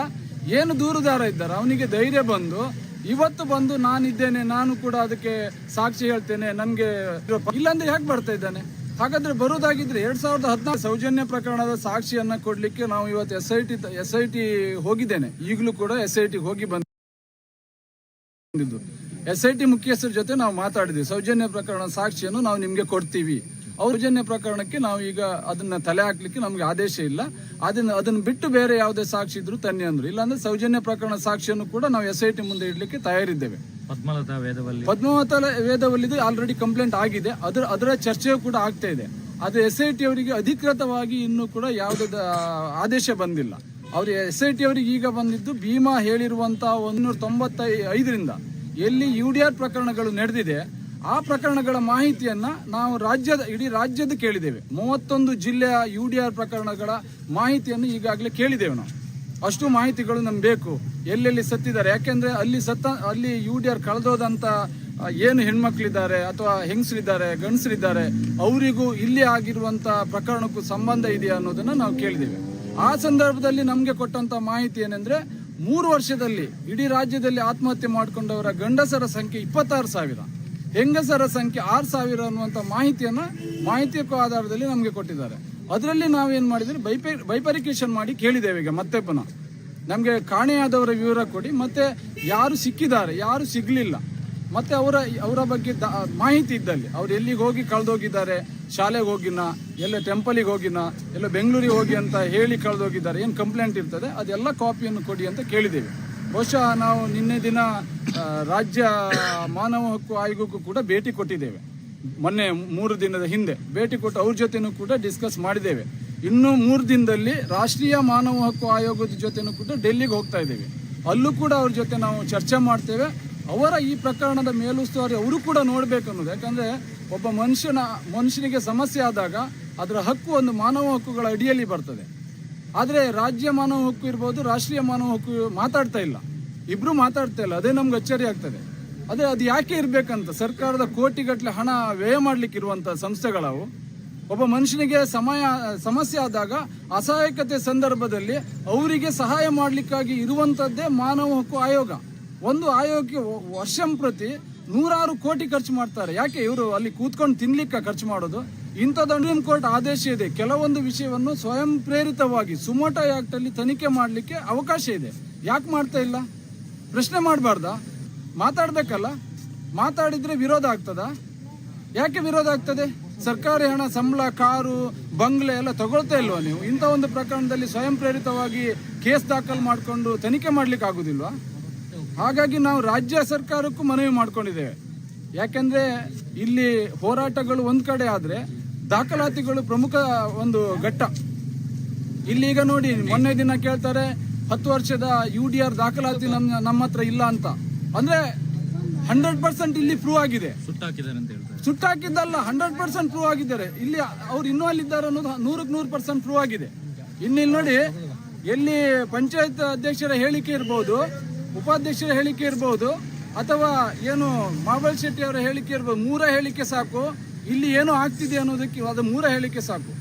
ಏನು ದೂರುದಾರ ಇದ್ದಾರೆ? ಅವನಿಗೆ ಧೈರ್ಯ ಬಂದು, ಇವತ್ತು ಬಂದು ನಾನಿದ್ದೇನೆ, ನಾನು ಕೂಡ ಅದಕ್ಕೆ ಸಾಕ್ಷಿ ಹೇಳ್ತೇನೆ, ನನಗೆ ಇಲ್ಲಾಂದ್ರೆ ಹೇಗೆ ಬರ್ತಾ ಇದ್ದಾನೆ? ಹಾಗಾದ್ರೆ ಬರೋದಾಗಿದ್ರೆ ಎರಡ್ ಸಾವಿರದ ಹದಿನಾರು ಸೌಜನ್ಯ ಪ್ರಕರಣದ ಸಾಕ್ಷಿಯನ್ನ ಕೊಡ್ಲಿಕ್ಕೆ ನಾವು ಇವತ್ತು S I T S I T ಹೋಗಿದ್ದೇನೆ. ಈಗಲೂ ಕೂಡ ಎಸ್ ಐ ಟಿ ಹೋಗಿ ಬಂದಿದ್ದು. ಎಸ್ ಐ ಟಿ ಮುಖ್ಯಸ್ಥರ ಜೊತೆ ನಾವು ಮಾತಾಡಿದ್ವಿ. ಸೌಜನ್ಯ ಪ್ರಕರಣ ಸಾಕ್ಷಿಯನ್ನು ನಾವು ನಿಮ್ಗೆ ಕೊಡ್ತೀವಿ. ಸೌಜನ್ಯ ಪ್ರಕರಣಕ್ಕೆ ನಾವು ಈಗ ಅದನ್ನ ತಲೆ ಹಾಕ್ಲಿಕ್ಕೆ ನಮ್ಗೆ ಆದೇಶ ಇಲ್ಲ. ಅದನ್ನ ಅದನ್ನ ಬಿಟ್ಟು ಬೇರೆ ಯಾವುದೇ ಸಾಕ್ಷಿ ಇದ್ರು ತನ್ನಿ ಅಂದ್ರು. ಇಲ್ಲಾಂದ್ರೆ ಸೌಜನ್ಯ ಪ್ರಕರಣ ಸಾಕ್ಷಿಯನ್ನು ಕೂಡ ನಾವು ಎಸ್ ಐ ಟಿ ಮುಂದೆ ಇಡ್ಲಿಕ್ಕೆ ತಯಾರಿದ್ದೇವೆ. ಪದ್ಮಲತಾ ವೇದವಲ್ಲಿ. ಪದ್ಮಾವತ ವೇದವಲ್ಲಿದು ಆಲ್ರೆಡಿ ಕಂಪ್ಲೇಂಟ್ ಆಗಿದೆ. ಅದರ ಅದರ ಚರ್ಚೆಯೂ ಕೂಡ ಆಗ್ತಾ ಇದೆ. ಅದು ಎಸ್ ಐ ಟಿ ಅವರಿಗೆ ಅಧಿಕೃತವಾಗಿ ಇನ್ನೂ ಕೂಡ ಯಾವುದೇ ಆದೇಶ ಬಂದಿಲ್ಲ. ಅವ್ರು ಎಸ್ ಐ ಟಿ ಅವರಿಗೆ ಈಗ ಬಂದಿದ್ದು ಭೀಮಾ ಹೇಳಿರುವಂತಹ ಒಂದೂರ ತೊಂಬತ್ತೈ ಐದರಿಂದ ಎಲ್ಲಿ ಯು ಡಿ ಆರ್ ಪ್ರಕರಣಗಳು ನಡೆದಿದೆ, ಆ ಪ್ರಕರಣಗಳ ಮಾಹಿತಿಯನ್ನ ನಾವು ರಾಜ್ಯದ, ಇಡೀ ರಾಜ್ಯದ ಕೇಳಿದ್ದೇವೆ. ಮೂವತ್ತೊಂದು ಜಿಲ್ಲೆಯ ಯು ಡಿ ಆರ್ ಪ್ರಕರಣಗಳ ಮಾಹಿತಿಯನ್ನು ಈಗಾಗಲೇ ಕೇಳಿದ್ದೇವೆ ನಾವು. ಅಷ್ಟು ಮಾಹಿತಿಗಳು ನಮ್ಗೆ ಬೇಕು. ಎಲ್ಲೆಲ್ಲಿ ಸತ್ತಿದ್ದಾರೆ? ಯಾಕೆಂದ್ರೆ ಅಲ್ಲಿ ಸತ್ತ ಅಲ್ಲಿ ಯು ಡಿ ಆರ್ ಕಳೆದೋದಂತ ಆ, ಏನು ಹೆಣ್ಮಕ್ಳಿದ್ದಾರೆ ಅಥವಾ ಹೆಂಗಸರಿದ್ದಾರೆ ಗಂಡಸರಿದ್ದಾರೆ ಅವರಿಗೂ ಇಲ್ಲಿ ಆಗಿರುವಂತ ಪ್ರಕರಣಕ್ಕೂ ಸಂಬಂಧ ಇದೆಯಾ ಅನ್ನೋದನ್ನ ನಾವು ಕೇಳಿದ್ದೇವೆ. ಆ ಸಂದರ್ಭದಲ್ಲಿ ನಮಗೆ ಕೊಟ್ಟಂತ ಮಾಹಿತಿ ಏನಂದ್ರೆ ಮೂರು ವರ್ಷದಲ್ಲಿ ಇಡೀ ರಾಜ್ಯದಲ್ಲಿ ಆತ್ಮಹತ್ಯೆ ಮಾಡಿಕೊಂಡವರ ಗಂಡಸರ ಸಂಖ್ಯೆ ಇಪ್ಪತ್ತಾರು ಸಾವಿರ. ಹೆಂಗಸರ ಸಂಖ್ಯೆ ಆರು ಸಾವಿರ ಅನ್ನುವಂಥ ಮಾಹಿತಿಯನ್ನ ಮಾಹಿತಿಯ ಆಧಾರದಲ್ಲಿ ನಮಗೆ ಕೊಟ್ಟಿದ್ದಾರೆ. ಅದರಲ್ಲಿ ನಾವೇನು ಮಾಡಿದ್ರೆ ಬೈಪೆ ಬೈಪರಿಕೇಶನ್ ಮಾಡಿ ಕೇಳಿದ್ದೇವೆ ಈಗ, ಮತ್ತೆ ಪುನಃ. ನಮಗೆ ಕಾಣೆಯಾದವರ ವಿವರ ಕೊಡಿ, ಮತ್ತೆ ಯಾರು ಸಿಕ್ಕಿದ್ದಾರೆ, ಯಾರು ಸಿಗ್ಲಿಲ್ಲ. ಮತ್ತೆ ಅವರ ಅವರ ಬಗ್ಗೆ ಮಾಹಿತಿ ಇದ್ದಲ್ಲಿ. ಅವ್ರು ಎಲ್ಲಿಗೆ ಹೋಗಿ ಕಳೆದೋಗಿದ್ದಾರೆ, ಶಾಲೆಗೆ ಹೋಗಿನ, ಎಲ್ಲ ಟೆಂಪಲಿಗೆ ಹೋಗಿನ, ಎಲ್ಲ ಬೆಂಗಳೂರಿಗೆ ಹೋಗಿ ಅಂತ ಹೇಳಿ ಕಳೆದೋಗಿದ್ದಾರೆ, ಏನು ಕಂಪ್ಲೇಂಟ್ ಇರ್ತದೆ, ಅದೆಲ್ಲ ಕಾಪಿಯನ್ನು ಕೊಡಿ ಅಂತ ಕೇಳಿದ್ದೇವೆ. ಬಹುಶಃ ನಾವು ನಿನ್ನೆ ದಿನ ರಾಜ್ಯ ಮಾನವ ಹಕ್ಕು ಆಯೋಗಕ್ಕೂ ಕೂಡ ಭೇಟಿ ಕೊಟ್ಟಿದ್ದೇವೆ. ಮೊನ್ನೆ ಮೂರು ದಿನದ ಹಿಂದೆ ಭೇಟಿ ಕೊಟ್ಟು ಅವ್ರ ಜೊತೆನೂ ಕೂಡ ಡಿಸ್ಕಸ್ ಮಾಡಿದ್ದೇವೆ. ಇನ್ನು ಮೂರು ದಿನದಲ್ಲಿ ರಾಷ್ಟ್ರೀಯ ಮಾನವ ಹಕ್ಕು ಆಯೋಗದ ಜೊತೆನೂ ಕೂಡ ಡೆಲ್ಲಿಗೆ ಹೋಗ್ತಾ ಇದ್ದೇವೆ. ಅಲ್ಲೂ ಕೂಡ ಅವ್ರ ಜೊತೆ ನಾವು ಚರ್ಚೆ ಮಾಡ್ತೇವೆ. ಅವರ ಈ ಪ್ರಕರಣದ ಮೇಲುಸ್ತುವಾರಿ ಅವರು ಕೂಡ ನೋಡಬೇಕು ಅನ್ನೋದು. ಯಾಕಂದ್ರೆ ಒಬ್ಬ ಮನುಷ್ಯನ, ಮನುಷ್ಯನಿಗೆ ಸಮಸ್ಯೆ ಆದಾಗ ಅದರ ಹಕ್ಕು ಒಂದು ಮಾನವ ಹಕ್ಕುಗಳ ಅಡಿಯಲ್ಲಿ ಬರ್ತದೆ. ಆದರೆ ರಾಜ್ಯ ಮಾನವ ಹಕ್ಕು ಇರ್ಬೋದು, ರಾಷ್ಟ್ರೀಯ ಮಾನವ ಹಕ್ಕು ಮಾತಾಡ್ತಾ ಇಲ್ಲ. ಇಬ್ರು ಮಾತಾಡ್ತಾ ಇಲ್ಲ. ಅದೇ ನಮ್ಗೆ ಅಚ್ಚರಿ ಆಗ್ತದೆ ಅದೇ ಅದು ಯಾಕೆ ಇರಬೇಕಂತ ಸರ್ಕಾರದ ಕೋಟಿಗಟ್ಟಲೆ ಹಣ ವ್ಯಯ ಮಾಡ್ಲಿಕ್ಕೆ ಇರುವಂತ ಸಂಸ್ಥೆಗಳವು, ಒಬ್ಬ ಮನುಷ್ಯನಿಗೆ ಸಮಯ, ಸಮಸ್ಯೆ ಆದಾಗ ಅಸಹಾಯಕತೆ ಸಂದರ್ಭದಲ್ಲಿ ಅವರಿಗೆ ಸಹಾಯ ಮಾಡಲಿಕ್ಕಾಗಿ ಇರುವಂತದ್ದೇ ಮಾನವ ಹಕ್ಕು ಆಯೋಗ. ಒಂದು ಆಯೋಗಕ್ಕೆ ವರ್ಷಂ ಪ್ರತಿ ನೂರಾರು ಕೋಟಿ ಖರ್ಚು ಮಾಡ್ತಾರೆ. ಯಾಕೆ ಇವರು ಅಲ್ಲಿ ಕೂತ್ಕೊಂಡು ತಿನ್ಲಿಕ್ಕೆ ಖರ್ಚು ಮಾಡೋದು? ಇಂಥದ್ದು ಕೋರ್ಟ್ ಆದೇಶ ಇದೆ. ಕೆಲವೊಂದು ವಿಷಯವನ್ನು ಸ್ವಯಂ ಪ್ರೇರಿತವಾಗಿ ಸುಮೋಟೋ ಅಲ್ಲಿ ತನಿಖೆ ಮಾಡಲಿಕ್ಕೆ ಅವಕಾಶ ಇದೆ. ಯಾಕೆ ಮಾಡ್ತಾ ಇಲ್ಲ? ಪ್ರಶ್ನೆ ಮಾಡಬಾರ್ದಾ? ಮಾತಾಡ್ಬೇಕಲ್ಲ? ಮಾತಾಡಿದ್ರೆ ವಿರೋಧ ಆಗ್ತದಾ? ಯಾಕೆ ವಿರೋಧ ಆಗ್ತದೆ? ಸರ್ಕಾರಿ ಹಣ, ಸಂಬಳ, ಕಾರು, ಬಂಗ್ಲೆ ಎಲ್ಲ ತಗೊಳ್ತಾ ಇಲ್ವಾ ನೀವು? ಇಂಥ ಒಂದು ಪ್ರಕರಣದಲ್ಲಿ ಸ್ವಯಂ ಪ್ರೇರಿತವಾಗಿ ಕೇಸ್ ದಾಖಲು ಮಾಡಿಕೊಂಡು ತನಿಖೆ ಮಾಡ್ಲಿಕ್ಕೆ ಆಗೋದಿಲ್ವಾ? ಹಾಗಾಗಿ ನಾವು ರಾಜ್ಯ ಸರ್ಕಾರಕ್ಕೂ ಮನವಿ ಮಾಡ್ಕೊಂಡಿದ್ದೇವೆ. ಯಾಕೆಂದ್ರೆ ಇಲ್ಲಿ ಹೋರಾಟಗಳು ಒಂದು ಕಡೆ ಆದ್ರೆ ದಾಖಲಾತಿಗಳು ಪ್ರಮುಖ ಒಂದು ಘಟ್ಟ. ಇಲ್ಲಿ ಈಗ ನೋಡಿ, ಮೊನ್ನೆ ದಿನ ಕೇಳ್ತಾರೆ, ಹತ್ತು ವರ್ಷದ ಯು ಡಿ ಆರ್ ದಾಖಲಾತಿ ನಮ್ಮ ನಮ್ಮ ಹತ್ರ ಇಲ್ಲ ಅಂತ. ಅಂದ್ರೆ ಹಂಡ್ರೆಡ್ ಪರ್ಸೆಂಟ್ ಇಲ್ಲಿ ಪ್ರೂವ್ ಆಗಿದೆ. ಸುಟ್ಟಾಕಿದ್ದಾರೆ ಅಂತ ಹೇಳ್ತಾರೆ. ಸುಟ್ಟಾಕಿದ್ದಲ್ಲ ಹಂಡ್ರೆಡ್ ಪರ್ಸೆಂಟ್ ಪ್ರೂವ್ ಆಗಿದ್ದಾರೆ. ಇಲ್ಲಿ ಅವ್ರು ಇನ್ನೂ ಅಲ್ಲಿದ್ದಾರೆ ಅನ್ನೋದು ನೂರಕ್ಕೆ ನೂರು ಪರ್ಸೆಂಟ್ ಪ್ರೂವ್ ಆಗಿದೆ. ಇನ್ನು ಇಲ್ಲಿ ನೋಡಿ ಎಲ್ಲಿ ಪಂಚಾಯತ್ ಅಧ್ಯಕ್ಷರ ಹೇಳಿಕೆ ಇರ್ಬೋದು ಉಪಾಧ್ಯಕ್ಷರ ಹೇಳಿಕೆ ಇರ್ಬೋದು ಅಥವಾ ಏನು ಮಾಬಲ್ ಶೆಟ್ಟಿ ಅವರ ಹೇಳಿಕೆ ಇರ್ಬೋದು ಮೂರ ಹೇಳಿಕೆ ಸಾಕು. ಇಲ್ಲಿ ಏನು ಆಗ್ತಿದೆ ಅನ್ನೋದಕ್ಕೆ ಅದು ಮೂರ ಹೇಳಿಕೆ ಸಾಕು.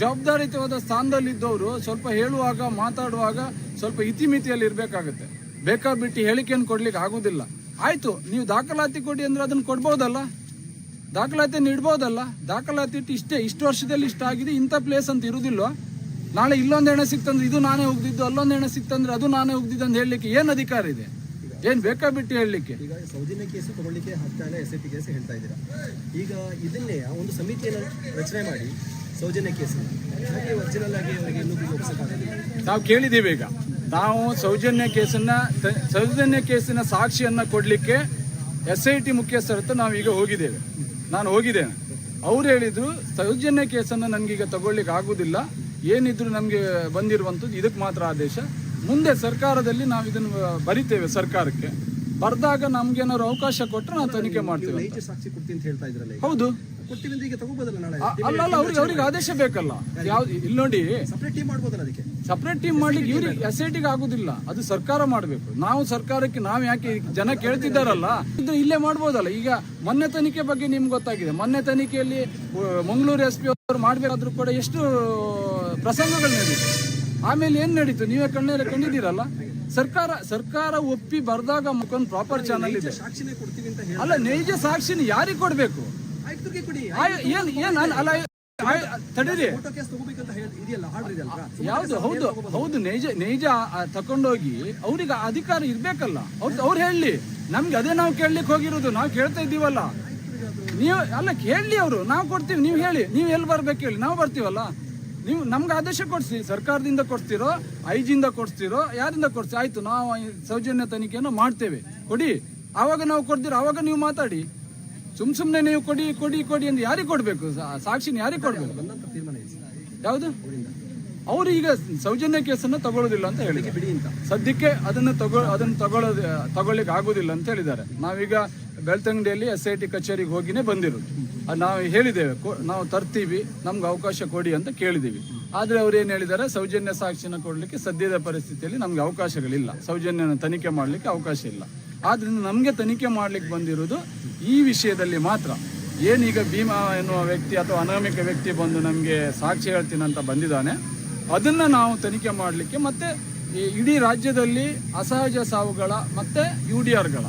ಜವಾಬ್ದಾರಿತವಾದ ಸ್ಥಾನದಲ್ಲಿದ್ದವರು ಸ್ವಲ್ಪ ಹೇಳುವಾಗ ಮಾತಾಡುವಾಗ ಸ್ವಲ್ಪ ಇತಿಮಿತಿಯಲ್ಲಿ ಇರಬೇಕಾಗುತ್ತೆ. ಬೇಕಾಬಿಟ್ಟು ಹೇಳಿಕೆಯನ್ನು ಕೊಡ್ಲಿಕ್ಕೆ ಆಗೋದಿಲ್ಲ. ಆಯಿತು ನೀವು ದಾಖಲಾತಿ ಕೊಡಿ ಅಂದ್ರೆ ಅದನ್ನು ಕೊಡ್ಬೋದಲ್ಲ? ದಾಖಲಾತಿ ಇಡ್ಬೋದಲ್ಲ ದಾಖಲಾತಿ ಇಟ್ಟು ಇಷ್ಟೇ ಇಷ್ಟು ವರ್ಷದಲ್ಲಿ ಇಷ್ಟ ಆಗಿದೆ ಇಂಥ ಪ್ಲೇಸ್ ಅಂತ ಇರೋದಿಲ್ವಾ? ನಾಳೆ ಇಲ್ಲೊಂದು ಹೆಣ ಸಿಕ್ತಂದ್ರೆ ಇದು ನಾನೇ ಹೋಗ್ದಿದ್ದು ಅಲ್ಲೊಂದು ಹೆಣ ಸಿಕ್ತಂದ್ರೆ ಅದು ನಾನೇ ಹೋಗ್ದಿದ್ದು ಅಂತ ಹೇಳಲಿಕ್ಕೆ ಏನು ಅಧಿಕಾರ ಇದೆ? ಏನು ಬೇಕಾಬಿಟ್ಟು ಹೇಳಲಿಕ್ಕೆ? ಈಗ ಸೌಜನ್ಯ ಕೇಸು ತಗೊಳ್ಳಿಕ್ಕೆ ಇಲ್ಲ ಎಸ್ ಐ ಟಿ ಕೇಸ್ ಹೇಳ್ತಾ ಇದ್ದೀರಾ. ಈಗ ಇದನ್ನೇ ಒಂದು ಸಮಿತಿಯನ್ನು ರಚನೆ ಮಾಡಿ ಸೌಜನ್ಯ ಕೇಸು ಹಾಗೆ ಒರಿಜಿನಲ್ ಆಗಿ ಅವರಿಗೆ ಇನ್ನೂ ನಾವು ಕೇಳಿದ್ದೀವಿ ಈಗ. ನಾವು ಸೌಜನ್ಯ ಕೇಸನ್ನ ಸೌಜನ್ಯ ಕೇಸಿನ ಸಾಕ್ಷಿಯನ್ನ ಕೊಡ್ಲಿಕ್ಕೆ ಎಸ್ ಐ ಟಿ ಮುಖ್ಯಸ್ಥರ ಹತ್ರ ನಾವೀಗ ಹೋಗಿದ್ದೇವೆ. ನಾನು ಹೋಗಿದ್ದೇನೆ. ಅವ್ರು ಹೇಳಿದ್ರು ಸೌಜನ್ಯ ಕೇಸನ್ನು ನನಗೀಗ ತಗೊಳ್ಳಿಕ್ಕೆ ಆಗುದಿಲ್ಲ. ಏನಿದ್ರು ನಮಗೆ ಬಂದಿರುವಂಥದ್ದು ಇದಕ್ಕೆ ಮಾತ್ರ ಆದೇಶ. ಮುಂದೆ ಸರ್ಕಾರದಲ್ಲಿ ನಾವು ಇದನ್ನು ಬರಿತೇವೆ ಸರ್ಕಾರಕ್ಕೆ. ಬರೆದಾಗ ನಮ್ಗೇನಾದ್ರು ಅವಕಾಶ ಕೊಟ್ಟರೆ ನಾವು ತನಿಖೆ ಮಾಡ್ತೇವೆ ಹೌದು. ಕೊಡ್ತೀವಿ ಅಂತ ಈಗ ತಗೋಬೋದಲ್ಲ ನಾಳೆ? ಅಲ್ಲ ಅಲ್ಲ ಅವ್ರಿಗೆ ಅವ್ರಿಗೆ ಆದೇಶ ಬೇಕಲ್ಲ. ಯಾವ್ದು ಇಲ್ಲಿ ನೋಡಿ. ಸಪ್ರೇಟ್ ಟೀಮ್ ಮಾಡ್ಬೋದಲ್ಲ ಅದಕ್ಕೆ? ಸಪರೇಟ್ ಟೀಮ್ ಮಾಡ್ಲಿಕ್ಕೆ ಇವ್ರಿಗೆ ಎಸ್ ಆಗುದಿಲ್ಲ. ಅದು ಸರ್ಕಾರ ಮಾಡಬೇಕು. ನಾವು ಸರ್ಕಾರಕ್ಕೆ ನಾವು ಯಾಕೆ ಜನ ಕೇಳ್ತಿದ್ದಾರಲ್ಲ? ಇದು ಇಲ್ಲೇ ಮಾಡ್ಬೋದಲ್ಲ. ಈಗ ಮೊನ್ನೆ ತನಿಖೆ ಬಗ್ಗೆ ನಿಮ್ಗೆ ಗೊತ್ತಾಗಿದೆ. ಮೊನ್ನೆ ತನಿಖೆಯಲ್ಲಿ ಮಂಗಳೂರು ಎಸ್ ಪಿ ಅವರು ಮಾಡ್ಬೇಕಾದ್ರೂ ಕೂಡ ಎಷ್ಟು ಪ್ರಸಂಗಗಳು ನಡೀತು ಆಮೇಲೆ ಏನ್ ನಡೀತು? ನೀವೇ ಕಣ್ಣಲ್ಲಿ ಕಂಡಿದ್ದೀರಲ್ಲ? ಸರ್ಕಾರ ಸರ್ಕಾರ ಒಪ್ಪಿ ಬರ್ದಾಗ ಮುಖಂಡ್ ಪ್ರಾಪರ್ ಚಾನಲ್ ಇದೆ. ಅಲ್ಲ ನೈಜ ಸಾಕ್ಷಿನ ಯಾರಿಗೆ ಕೊಡ್ಬೇಕು? ಕೊಡಿ. ಏನ್ ಏನ್ ಅಲ್ಲ- ತಡೀರಿ. ಯಾವ್ದು ಹೌದು ಹೌದು ನೈಜ ನೈಜ ತಕೊಂಡೋಗಿ ಅವ್ರಿಗೆ ಅಧಿಕಾರ ಇರ್ಬೇಕಲ್ಲ. ಅವ್ರು ಅವ್ರು ಹೇಳಿ. ನಮ್ಗೆ ಅದೇ ನಾವು ಕೇಳಲಿಕ್ಕೆ ಹೋಗಿರೋದು ನಾವು ಕೇಳ್ತಾ ಇದ್ದೀವಲ್ಲ. ನೀವು ಅಲ್ಲ ಕೇಳಲಿ ಅವರು ನಾವು ಕೊಡ್ತೀವಿ ನೀವು ಹೇಳಿ. ನೀವು ಎಲ್ಲಿ ಬರ್ಬೇಕು ಹೇಳಿ ನಾವು ಬರ್ತೀವಲ್ಲ. ನೀವು ನಮ್ಗೆ ಆದೇಶ ಕೊಡ್ಸಿ ಸರ್ಕಾರದಿಂದ ಕೊಡ್ತೀರೋ ಐಜಿಂದ ಕೊಡ್ತೀರೋ ಯಾರಿಂದ ಕೊಡ್ಸಿ? ಆಯ್ತು ನಾವು ಸೌಜನ್ಯ ತನಿಖೆಯನ್ನು ಮಾಡ್ತೇವೆ. ಕೊಡಿ. ಆವಾಗ ನಾವು ಕೊಡ್ತೀರೋ ಆವಾಗ ನೀವು ಮಾತಾಡಿ. ಸುಮ್ ಸುಮ್ನೆ ನೀವು ಕೊಡಿ ಕೊಡಿ ಕೊಡಿ ಅಂತ ಯಾರಿಗೆ ಕೊಡ್ಬೇಕು? ಸಾಕ್ಷಿನ ಯಾರಿಗೆ ಕೊಡ್ಬೇಕು? ಯಾವುದು? ಅವರು ಈಗ ಸೌಜನ್ಯ ಕೇಸನ್ನು ತಗೊಳ್ಳೋದಿಲ್ಲ ಅಂತ ಹೇಳಿ ಬಿಡಿ ಅಂತ. ಸದ್ಯಕ್ಕೆ ಅದನ್ನು ತಗೋ ಅದನ್ನು ತಗೊಳ್ಳೋದು ತಗೊಳ್ಳಿಕ್ಕೆ ಆಗೋದಿಲ್ಲ ಅಂತ ಹೇಳಿದ್ದಾರೆ. ನಾವೀಗ ಬೆಳ್ತಂಗಡಿಯಲ್ಲಿ ಎಸ್ ಐ ಟಿ ಕಚೇರಿಗೆ ಹೋಗಿನೇ ಬಂದಿರೋದು. ಅದು ನಾವು ಹೇಳಿದ್ದೇವೆ ನಾವು ತರ್ತೀವಿ ನಮ್ಗೆ ಅವಕಾಶ ಕೊಡಿ ಅಂತ ಕೇಳಿದ್ದೀವಿ. ಆದರೆ ಅವ್ರು ಏನು ಹೇಳಿದ್ದಾರೆ? ಸೌಜನ್ಯ ಸಾಕ್ಷಿನ ಕೊಡಲಿಕ್ಕೆ ಸದ್ಯದ ಪರಿಸ್ಥಿತಿಯಲ್ಲಿ ನಮ್ಗೆ ಅವಕಾಶಗಳಿಲ್ಲ. ಸೌಜನ್ಯನ ತನಿಖೆ ಮಾಡಲಿಕ್ಕೆ ಅವಕಾಶ ಇಲ್ಲ. ಆದ್ರಿಂದ ನಮಗೆ ತನಿಖೆ ಮಾಡ್ಲಿಕ್ಕೆ ಬಂದಿರೋದು ಈ ವಿಷಯದಲ್ಲಿ ಮಾತ್ರ. ಏನೀಗ ಭೀಮಾ ಎನ್ನುವ ವ್ಯಕ್ತಿ ಅಥವಾ ಅನಾಮಿಕ ವ್ಯಕ್ತಿ ಬಂದು ನಮಗೆ ಸಾಕ್ಷಿ ಹೇಳ್ತೀನಿ ಅಂತ ಬಂದಿದ್ದಾನೆ, ಅದನ್ನ ನಾವು ತನಿಖೆ ಮಾಡಲಿಕ್ಕೆ ಮತ್ತೆ ಈ ಇಡೀ ರಾಜ್ಯದಲ್ಲಿ ಅಸಹಜ ಸಾವುಗಳ ಮತ್ತೆ ಯು ಡಿ ಆರ್ಗಳ,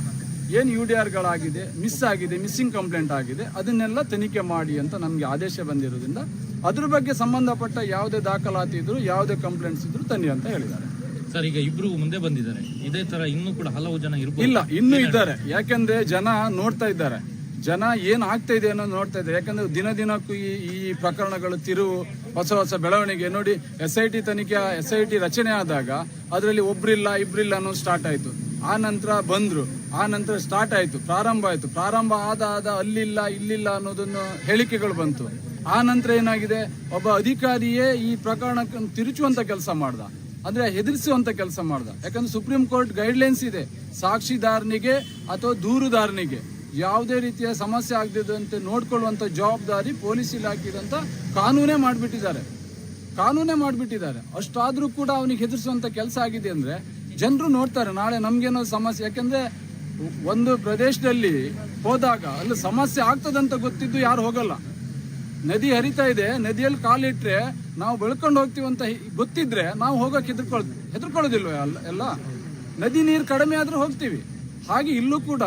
ಏನು ಯು ಡಿ ಆರ್ಗಳಾಗಿದೆ, ಮಿಸ್ ಆಗಿದೆ, ಮಿಸ್ಸಿಂಗ್ ಕಂಪ್ಲೇಂಟ್ ಆಗಿದೆ, ಅದನ್ನೆಲ್ಲ ತನಿಖೆ ಮಾಡಿ ಅಂತ ನಮಗೆ ಆದೇಶ ಬಂದಿರೋದ್ರಿಂದ ಅದ್ರ ಬಗ್ಗೆ ಸಂಬಂಧಪಟ್ಟ ಯಾವುದೇ ದಾಖಲಾತಿ ಇದ್ರು, ಯಾವುದೇ ಕಂಪ್ಲೇಂಟ್ಸ್ ಇದ್ರು ತನ್ನಿ ಅಂತ ಹೇಳಿದ್ದಾರೆ. ಸರ್ ಈಗ ಇಬ್ರು ಮುಂದೆ ಬಂದಿದ್ದಾರೆ. ಇದೇ ತರ ಇನ್ನೂ ಕೂಡ ಹಲವು ಜನ ಇರ್ಬೋದು. ಇಲ್ಲ ಇನ್ನೂ ಇದ್ದಾರೆ. ಯಾಕಂದ್ರೆ ಜನ ನೋಡ್ತಾ ಇದ್ದಾರೆ. ಜನ ಏನ್ ಆಗ್ತಾ ಇದೆ ಅನ್ನೋದು ನೋಡ್ತಾ ಇದ್ದಾರೆ. ಯಾಕಂದ್ರೆ ದಿನ ದಿನಕ್ಕೂ ಈ ಈ ಪ್ರಕರಣಗಳು ತಿರುವು ಹೊಸ ಹೊಸ ಬೆಳವಣಿಗೆ. ನೋಡಿ ಎಸ್ ಐ ಟಿ ತನಿಖೆ ಎಸ್ ಐ ಟಿ ರಚನೆ ಆದಾಗ ಅದರಲ್ಲಿ ಒಬ್ರಿಲ್ಲ ಇಬ್ರಿಲ್ಲ ಅನ್ನೋದು ಸ್ಟಾರ್ಟ್ ಆಯ್ತು. ಆ ನಂತರ ಬಂದ್ರು. ಆ ನಂತರ ಸ್ಟಾರ್ಟ್ ಆಯ್ತು. ಪ್ರಾರಂಭ ಆಯ್ತು. ಪ್ರಾರಂಭ ಆದ ಆದ ಅಲ್ಲಿಲ್ಲ ಇಲ್ಲಿಲ್ಲ ಅನ್ನೋದನ್ನು ಹೇಳಿಕೆಗಳು ಬಂತು. ಆ ನಂತರ ಏನಾಗಿದೆ? ಒಬ್ಬ ಅಧಿಕಾರಿಯೇ ಈ ಪ್ರಕರಣಕ್ಕೆ ತಿರುಚುವಂತ ಕೆಲಸ ಮಾಡ್ದ. ಅಂದ್ರೆ ಹೆದರಿಸುವಂತ ಕೆಲಸ ಮಾಡ್ದ. ಯಾಕಂದ್ರೆ ಸುಪ್ರೀಂ ಕೋರ್ಟ್ ಗೈಡ್ಲೈನ್ಸ್ ಇದೆ. ಸಾಕ್ಷಿದಾರನಿಗೆ ಅಥವಾ ದೂರುದಾರನಿಗೆ ಯಾವುದೇ ರೀತಿಯ ಸಮಸ್ಯೆ ಆಗದಿದ್ದಂತೆ ನೋಡ್ಕೊಳ್ಳುವಂತ ಜವಾಬ್ದಾರಿ ಪೊಲೀಸ್ ಇಲಾಖೆದಂತ ಕಾನೂನೇ ಮಾಡಿಬಿಟ್ಟಿದ್ದಾರೆ. ಕಾನೂನೇ ಮಾಡಿಬಿಟ್ಟಿದ್ದಾರೆ. ಅಷ್ಟಾದರೂ ಕೂಡ ಅವನಿಗೆ ಹೆದರಿಸುವಂತ ಕೆಲಸ ಆಗಿದೆ ಅಂದ್ರೆ ಜನರು ನೋಡ್ತಾರೆ, ನಾಳೆ ನಮಗೇನೋ ಸಮಸ್ಯೆ. ಯಾಕಂದ್ರೆ ಒಂದು ಪ್ರದೇಶದಲ್ಲಿ ಹೋದಾಗ ಅಲ್ಲಿ ಸಮಸ್ಯೆ ಆಗ್ತದಂತ ಗೊತ್ತಿದ್ದು ಯಾರು ಹೋಗಲ್ಲ. ನದಿ ಹರಿತಾ ಇದೆ, ನದಿಯಲ್ಲಿ ಕಾಲಿಟ್ರೆ ನಾವು ಬೆಳ್ಕೊಂಡು ಹೋಗ್ತೀವಿ ಅಂತ ಗೊತ್ತಿದ್ರೆ ನಾವು ಹೋಗಕ್ಕೆ ಹೆದರ್ಕೊಳ್, ಹೆದರ್ಕೊಳ್ಳೋದಿಲ್ವ ಅಲ್ಲ, ಎಲ್ಲ? ನದಿ ನೀರು ಕಡಿಮೆ ಆದ್ರೆ ಹೋಗ್ತೀವಿ. ಹಾಗೆ ಇಲ್ಲೂ ಕೂಡ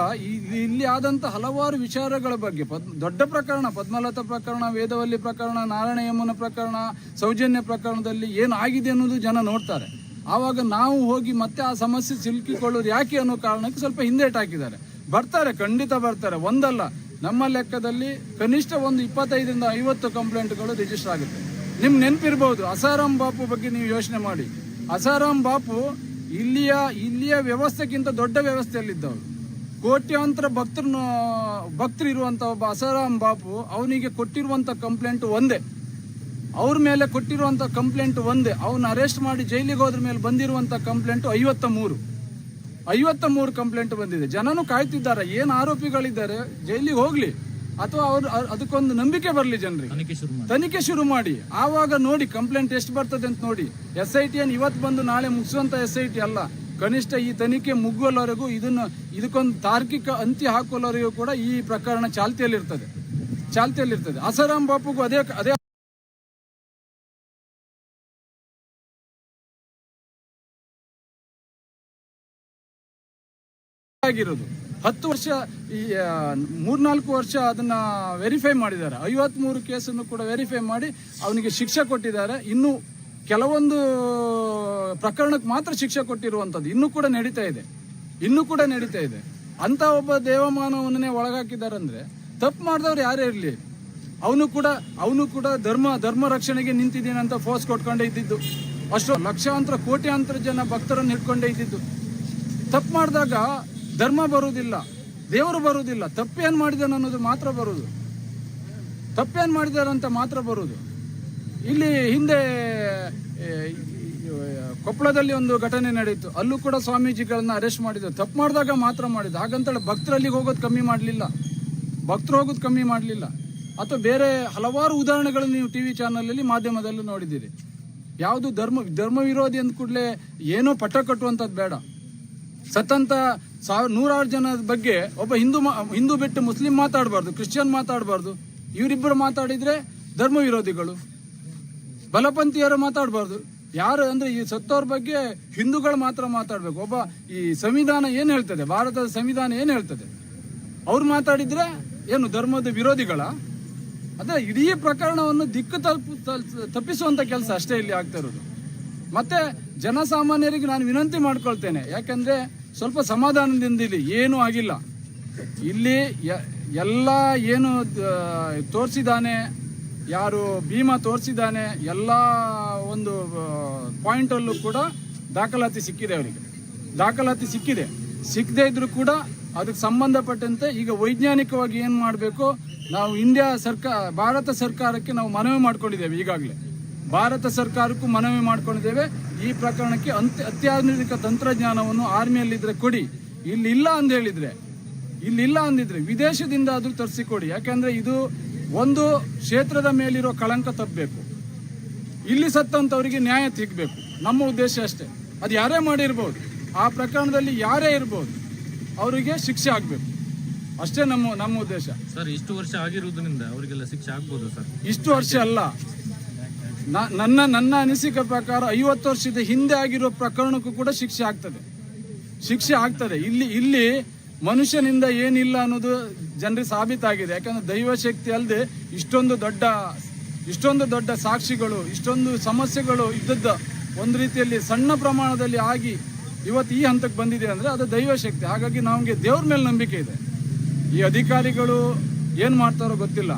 ಇಲ್ಲಿ ಆದಂತ ಹಲವಾರು ವಿಚಾರಗಳ ಬಗ್ಗೆ, ಪದ್, ದೊಡ್ಡ ಪ್ರಕರಣ, ಪದ್ಮಲತಾ ಪ್ರಕರಣ, ವೇದವಲ್ಲಿ ಪ್ರಕರಣ, ನಾರಾಯಣ ಯಮುನ ಪ್ರಕರಣ, ಸೌಜನ್ಯ ಪ್ರಕರಣದಲ್ಲಿ ಏನು ಆಗಿದೆ ಅನ್ನೋದು ಜನ ನೋಡ್ತಾರೆ. ಆವಾಗ ನಾವು ಹೋಗಿ ಮತ್ತೆ ಆ ಸಮಸ್ಯೆ ಸಿಲುಕಿಕೊಳ್ಳೋದು ಯಾಕೆ ಅನ್ನೋ ಕಾರಣಕ್ಕೆ ಸ್ವಲ್ಪ ಹಿಂದೇಟ್ ಹಾಕಿದ್ದಾರೆ. ಬರ್ತಾರೆ, ಖಂಡಿತ ಬರ್ತಾರೆ. ಒಂದಲ್ಲ ನಮ್ಮ ಲೆಕ್ಕದಲ್ಲಿ ಕನಿಷ್ಠ ಒಂದು ಇಪ್ಪತ್ತೈದರಿಂದ ಐವತ್ತು ಕಂಪ್ಲೇಂಟ್ಗಳು ರಿಜಿಸ್ಟರ್ ಆಗುತ್ತೆ. ನಿಮ್ಗೆ ನೆನಪಿರ್ಬೋದು ಅಸಾರಾಮ್ ಬಾಪು ಬಗ್ಗೆ ನೀವು ಯೋಚನೆ ಮಾಡಿ. ಅಸಾರಾಮ್ ಬಾಪು ಇಲ್ಲಿಯ ಇಲ್ಲಿಯ ವ್ಯವಸ್ಥೆಗಿಂತ ದೊಡ್ಡ ವ್ಯವಸ್ಥೆಯಲ್ಲಿದ್ದವರು ಕೋಟ್ಯಾಂತರ ಭಕ್ತರನ್ನು ಭಕ್ತರು ಇರುವಂತ ಒಬ್ಬ ಅಸಾರಾಮ್ ಬಾಪು ಅವನಿಗೆ ಕೊಟ್ಟಿರುವಂತ ಕಂಪ್ಲೇಂಟ್ ಒಂದೇ. ಅವ್ರ ಮೇಲೆ ಕೊಟ್ಟಿರುವಂತ ಕಂಪ್ಲೇಂಟ್ ಒಂದೇ. ಅವನ್ನ ಅರೆಸ್ಟ್ ಮಾಡಿ ಜೈಲಿಗೆ ಹೋದ್ರ ಮೇಲೆ ಬಂದಿರುವಂತ ಕಂಪ್ಲೇಂಟ್ ಐವತ್ತ ಮೂರು. ಐವತ್ತ ಮೂರು ಕಂಪ್ಲೇಂಟ್ ಬಂದಿದೆ. ಜನನು ಕಾಯ್ತಿದ್ದಾರೆ. ಏನು ಆರೋಪಿಗಳಿದ್ದಾರೆ? ಜೈಲಿಗೆ ಹೋಗ್ಲಿ. ಅಥವಾ ಅವ್ರು ಅದಕ್ಕೊಂದು ನಂಬಿಕೆ ಬರಲಿ ಜನರಿಗೆ. ತನಿಖೆ ಶುರು ಮಾಡಿ. ಆವಾಗ ನೋಡಿ ಕಂಪ್ಲೇಂಟ್ ಎಷ್ಟು ಬರ್ತದೆ ಅಂತ ನೋಡಿ. ಎಸ್ ಐ ಟಿ ಅನ್ನು ಇವತ್ತು ಬಂದು ನಾಳೆ ಮುಗಿಸುವಂತ ಎಸ್ ಐ ಟಿ ಅಲ್ಲ. ಕನಿಷ್ಠ ಈ ತನಿಖೆ ಮುಗುವವರೆಗೂ ಇದನ್ನ ಇದಕ್ಕೊಂದು ತಾರ್ಕಿಕ ಅಂತ್ಯ ಹಾಕುವವರೆಗೂ ಕೂಡ ಈ ಪ್ರಕರಣ ಚಾಲ್ತಿಯಲ್ಲಿರ್ತದೆ. ಚಾಲ್ತಿಯಲ್ಲಿರ್ತದೆ. ಅಸರಾಮ್ ಬಾಪುಗೂ ಅದೇ ಅದೇ ಆಗಿರೋದು. ಹತ್ತು ವರ್ಷ ಈ ಮೂರ್ನಾಲ್ಕು ವರ್ಷ ಅದನ್ನ ವೆರಿಫೈ ಮಾಡಿದ್ದಾರೆ. ಐವತ್ಮೂರು ಕೇಸನ್ನು ಕೂಡ ವೆರಿಫೈ ಮಾಡಿ ಅವನಿಗೆ ಶಿಕ್ಷೆ ಕೊಟ್ಟಿದ್ದಾರೆ. ಇನ್ನು ಕೆಲವೊಂದು ಪ್ರಕರಣಕ್ಕೆ ಮಾತ್ರ ಶಿಕ್ಷೆ ಕೊಟ್ಟಿರುವಂಥದ್ದು. ಇನ್ನೂ ಕೂಡ ನಡೀತಾ ಇದೆ. ಇನ್ನೂ ಕೂಡ ನಡೀತಾ ಇದೆ. ಅಂತ ಒಬ್ಬ ದೇವಮಾನವನ್ನೇ ಒಳಗಾಕಿದ್ದಾರೆ ಅಂದ್ರೆ ತಪ್ಪು ಮಾಡಿದವ್ರು ಯಾರೇ ಇರಲಿ? ಅವನು ಕೂಡ ಅವನು ಕೂಡ ಧರ್ಮ ಧರ್ಮ ರಕ್ಷಣೆಗೆ ನಿಂತಿದ್ದೀನಿ ಅಂತ ಫೋರ್ಸ್ ಕೊಟ್ಕೊಂಡೇ ಇದ್ದಿದ್ದು. ಅಷ್ಟು ಲಕ್ಷಾಂತರ, ಕೋಟ್ಯಾಂತರ ಜನ ಭಕ್ತರನ್ನು ಇಟ್ಕೊಂಡೇ ಇದ್ದಿದ್ದು. ತಪ್ಪು ಮಾಡಿದಾಗ ಧರ್ಮ ಬರುವುದಿಲ್ಲ, ದೇವರು ಬರುವುದಿಲ್ಲ, ತಪ್ಪೇನು ಮಾಡಿದಾನೆ ಅನ್ನೋದು ಮಾತ್ರ ಬರುವುದು. ತಪ್ಪೇನು ಮಾಡಿದಾರೆ ಅಂತ ಮಾತ್ರ ಬರುವುದು. ಇಲ್ಲಿ ಹಿಂದೆ ಕೊಪ್ಪಳದಲ್ಲಿ ಒಂದು ಘಟನೆ ನಡೆಯಿತು. ಅಲ್ಲೂ ಕೂಡ ಸ್ವಾಮೀಜಿಗಳನ್ನ ಅರೆಸ್ಟ್ ಮಾಡಿದ್ರು. ತಪ್ಪು ಮಾಡಿದಾಗ ಮಾತ್ರ ಮಾಡಿದ್ದು ಹಾಗಂತೇಳಿ ಭಕ್ತರಲ್ಲಿ ಹೋಗೋದು ಕಮ್ಮಿ ಮಾಡಲಿಲ್ಲ. ಭಕ್ತರು ಹೋಗೋದು ಕಮ್ಮಿ ಮಾಡಲಿಲ್ಲ. ಅಥವಾ ಬೇರೆ ಹಲವಾರು ಉದಾಹರಣೆಗಳು ನೀವು ಟಿ ವಿ ಚಾನಲಲ್ಲಿ ಮಾಧ್ಯಮದಲ್ಲಿ ನೋಡಿದ್ದೀರಿ. ಯಾವುದು ಧರ್ಮ ಧರ್ಮ ವಿರೋಧಿ ಅಂದ ಕೂಡಲೇ ಏನೋ ಪಟ್ಟ ಕಟ್ಟುವಂಥದ್ದು ಬೇಡ. ಸತ್ತಂತ ಸಾವಿರ, ನೂರಾರು ಜನದ ಬಗ್ಗೆ ಒಬ್ಬ ಹಿಂದೂ ಹಿಂದೂ ಬಿಟ್ಟು ಮುಸ್ಲಿಂ ಮಾತಾಡಬಾರ್ದು, ಕ್ರಿಶ್ಚಿಯನ್ ಮಾತಾಡಬಾರ್ದು ಇವರಿಬ್ಬರು ಮಾತಾಡಿದ್ರೆ ಧರ್ಮ ವಿರೋಧಿಗಳು. ಬಲಪಂಥೀಯರು ಮಾತಾಡಬಾರ್ದು. ಯಾರು ಅಂದ್ರೆ ಈ ಸತ್ತವ್ರ ಬಗ್ಗೆ ಹಿಂದೂಗಳು ಮಾತ್ರ ಮಾತಾಡಬೇಕು. ಒಬ್ಬ ಈ ಸಂವಿಧಾನ ಏನು ಹೇಳ್ತದೆ? ಭಾರತದ ಸಂವಿಧಾನ ಏನು ಹೇಳ್ತದೆ? ಅವ್ರು ಮಾತಾಡಿದ್ರೆ ಏನು ಧರ್ಮದ ವಿರೋಧಿಗಳ? ಅದೇ ಇಡೀ ಪ್ರಕರಣವನ್ನು ದಿಕ್ಕು ತಪ್ಪಿಸುವಂತ ಕೆಲಸ ಅಷ್ಟೇ ಇಲ್ಲಿ ಆಗ್ತಾ ಇರೋದು. ಮತ್ತೆ ಜನಸಾಮಾನ್ಯರಿಗೆ ನಾನು ವಿನಂತಿ ಮಾಡ್ಕೊಳ್ತೇನೆ. ಯಾಕಂದ್ರೆ ಸ್ವಲ್ಪ ಸಮಾಧಾನದಿಂದ ಇಲ್ಲಿ ಏನೂ ಆಗಿಲ್ಲ. ಇಲ್ಲಿ ಎಲ್ಲ ಏನು ತೋರಿಸಿದ್ದಾನೆ, ಯಾರು ಭೀಮಾ ತೋರಿಸಿದ್ದಾನೆ, ಎಲ್ಲ ಒಂದು ಪಾಯಿಂಟಲ್ಲೂ ಕೂಡ ದಾಖಲಾತಿ ಸಿಕ್ಕಿದೆ ಅವರಿಗೆ. ದಾಖಲಾತಿ ಸಿಕ್ಕಿದೆ. ಸಿಕ್ಕದೇ ಇದ್ದರೂ ಕೂಡ ಅದಕ್ಕೆ ಸಂಬಂಧಪಟ್ಟಂತೆ ಈಗ ವೈಜ್ಞಾನಿಕವಾಗಿ ಏನು ಮಾಡಬೇಕು, ನಾವು ಇಂಡಿಯಾ ಸರ್ಕಾರ ಭಾರತ ಸರ್ಕಾರಕ್ಕೆ ನಾವು ಮನವಿ ಮಾಡ್ಕೊಂಡಿದ್ದೇವೆ ಈಗಾಗಲೇ. ಭಾರತ ಸರ್ಕಾರಕ್ಕೂ ಮನವಿ ಮಾಡ್ಕೊಂಡಿದ್ದೇವೆ. ಈ ಪ್ರಕರಣಕ್ಕೆ ಅಂತ್ಯ ಅತ್ಯಾಧುನಿಕ ತಂತ್ರಜ್ಞಾನವನ್ನು ಆರ್ಮಿಯಲ್ಲಿದ್ದರೆ ಕೊಡಿ ಇಲ್ಲಿ ಇಲ್ಲ ಅಂತ ಹೇಳಿದ್ರೆ ಇಲ್ಲಿಲ್ಲ ಅಂದಿದ್ರೆ ವಿದೇಶದಿಂದ ಆದ್ರೂ ತರಿಸಿಕೊಡಿ. ಯಾಕಂದ್ರೆ ಇದು ಒಂದು ಕ್ಷೇತ್ರದ ಮೇಲಿರೋ ಕಳಂಕ ತಪ್ಪಬೇಕು. ಇಲ್ಲಿ ಸತ್ತಂತವರಿಗೆ ನ್ಯಾಯ ಸಿಗಬೇಕು. ನಮ್ಮ ಉದ್ದೇಶ ಅಷ್ಟೇ. ಅದು ಯಾರೇ ಮಾಡಿರ್ಬೋದು. ಆ ಪ್ರಕರಣದಲ್ಲಿ ಯಾರೇ ಇರ್ಬೋದು ಅವರಿಗೆ ಶಿಕ್ಷೆ ಆಗಬೇಕು. ಅಷ್ಟೇ ನಮ್ಮ ನಮ್ಮ ಉದ್ದೇಶ. ಸರ್ ಇಷ್ಟು ವರ್ಷ ಆಗಿರುವುದರಿಂದ ಅವರಿಗೆಲ್ಲ ಶಿಕ್ಷೆ ಆಗ್ಬೋದು ಸರ್? ಇಷ್ಟು ವರ್ಷ ಅಲ್ಲ. ನನ್ನ ನನ್ನ ಅನಿಸಿಕೆ ಪ್ರಕಾರ ಐವತ್ತು ವರ್ಷದ ಹಿಂದೆ ಆಗಿರೋ ಪ್ರಕರಣಕ್ಕೂ ಕೂಡ ಶಿಕ್ಷೆ ಆಗ್ತದೆ. ಶಿಕ್ಷೆ ಆಗ್ತದೆ. ಇಲ್ಲಿ ಇಲ್ಲಿ ಮನುಷ್ಯನಿಂದ ಏನಿಲ್ಲ ಅನ್ನೋದು ಜನರಿಗೆ ಸಾಬೀತಾಗಿದೆ. ಯಾಕಂದ್ರೆ ದೈವ ಶಕ್ತಿ ಅಲ್ಲದೆ ಇಷ್ಟೊಂದು ದೊಡ್ಡ ಇಷ್ಟೊಂದು ದೊಡ್ಡ ಸಾಕ್ಷಿಗಳು, ಇಷ್ಟೊಂದು ಸಮಸ್ಯೆಗಳು ಇದ್ದದ್ದು ಒಂದು ರೀತಿಯಲ್ಲಿ ಸಣ್ಣ ಪ್ರಮಾಣದಲ್ಲಿ ಆಗಿ ಇವತ್ತು ಈ ಹಂತಕ್ಕೆ ಬಂದಿದೆ ಅಂದರೆ ಅದು ದೈವ ಶಕ್ತಿ. ಹಾಗಾಗಿ ನಮಗೆ ದೇವ್ರ ಮೇಲೆ ನಂಬಿಕೆ ಇದೆ. ಈ ಅಧಿಕಾರಿಗಳು ಏನು ಮಾಡ್ತಾರೋ ಗೊತ್ತಿಲ್ಲ.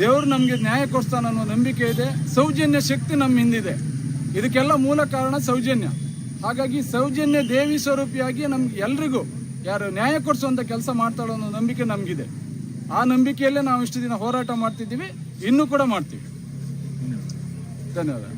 ದೇವ್ರು ನಮಗೆ ನ್ಯಾಯ ಕೊಡ್ತಾನೆ ಅನ್ನೋ ನಂಬಿಕೆ ಇದೆ, ಸೌಜನ್ಯ ಶಕ್ತಿ ನಮ್ಮ ಹಿಂದಿದೆ. ಇದಕ್ಕೆಲ್ಲ ಮೂಲ ಕಾರಣ ಸೌಜನ್ಯ. ಹಾಗಾಗಿ ಸೌಜನ್ಯ ದೇವಿ ಸ್ವರೂಪಿಯಾಗಿ ನಮ್ಗೆ ಎಲ್ರಿಗೂ ಯಾರು ನ್ಯಾಯ ಕೊಡಿಸುವಂತ ಕೆಲಸ ಮಾಡ್ತಾಳೆ ಅನ್ನೋ ನಂಬಿಕೆ ನಮಗಿದೆ. ಆ ನಂಬಿಕೆಯಲ್ಲೇ ನಾವು ಇಷ್ಟು ದಿನ ಹೋರಾಟ ಮಾಡ್ತಿದ್ದೀವಿ, ಇನ್ನೂ ಕೂಡ ಮಾಡ್ತೀವಿ. ಧನ್ಯವಾದ.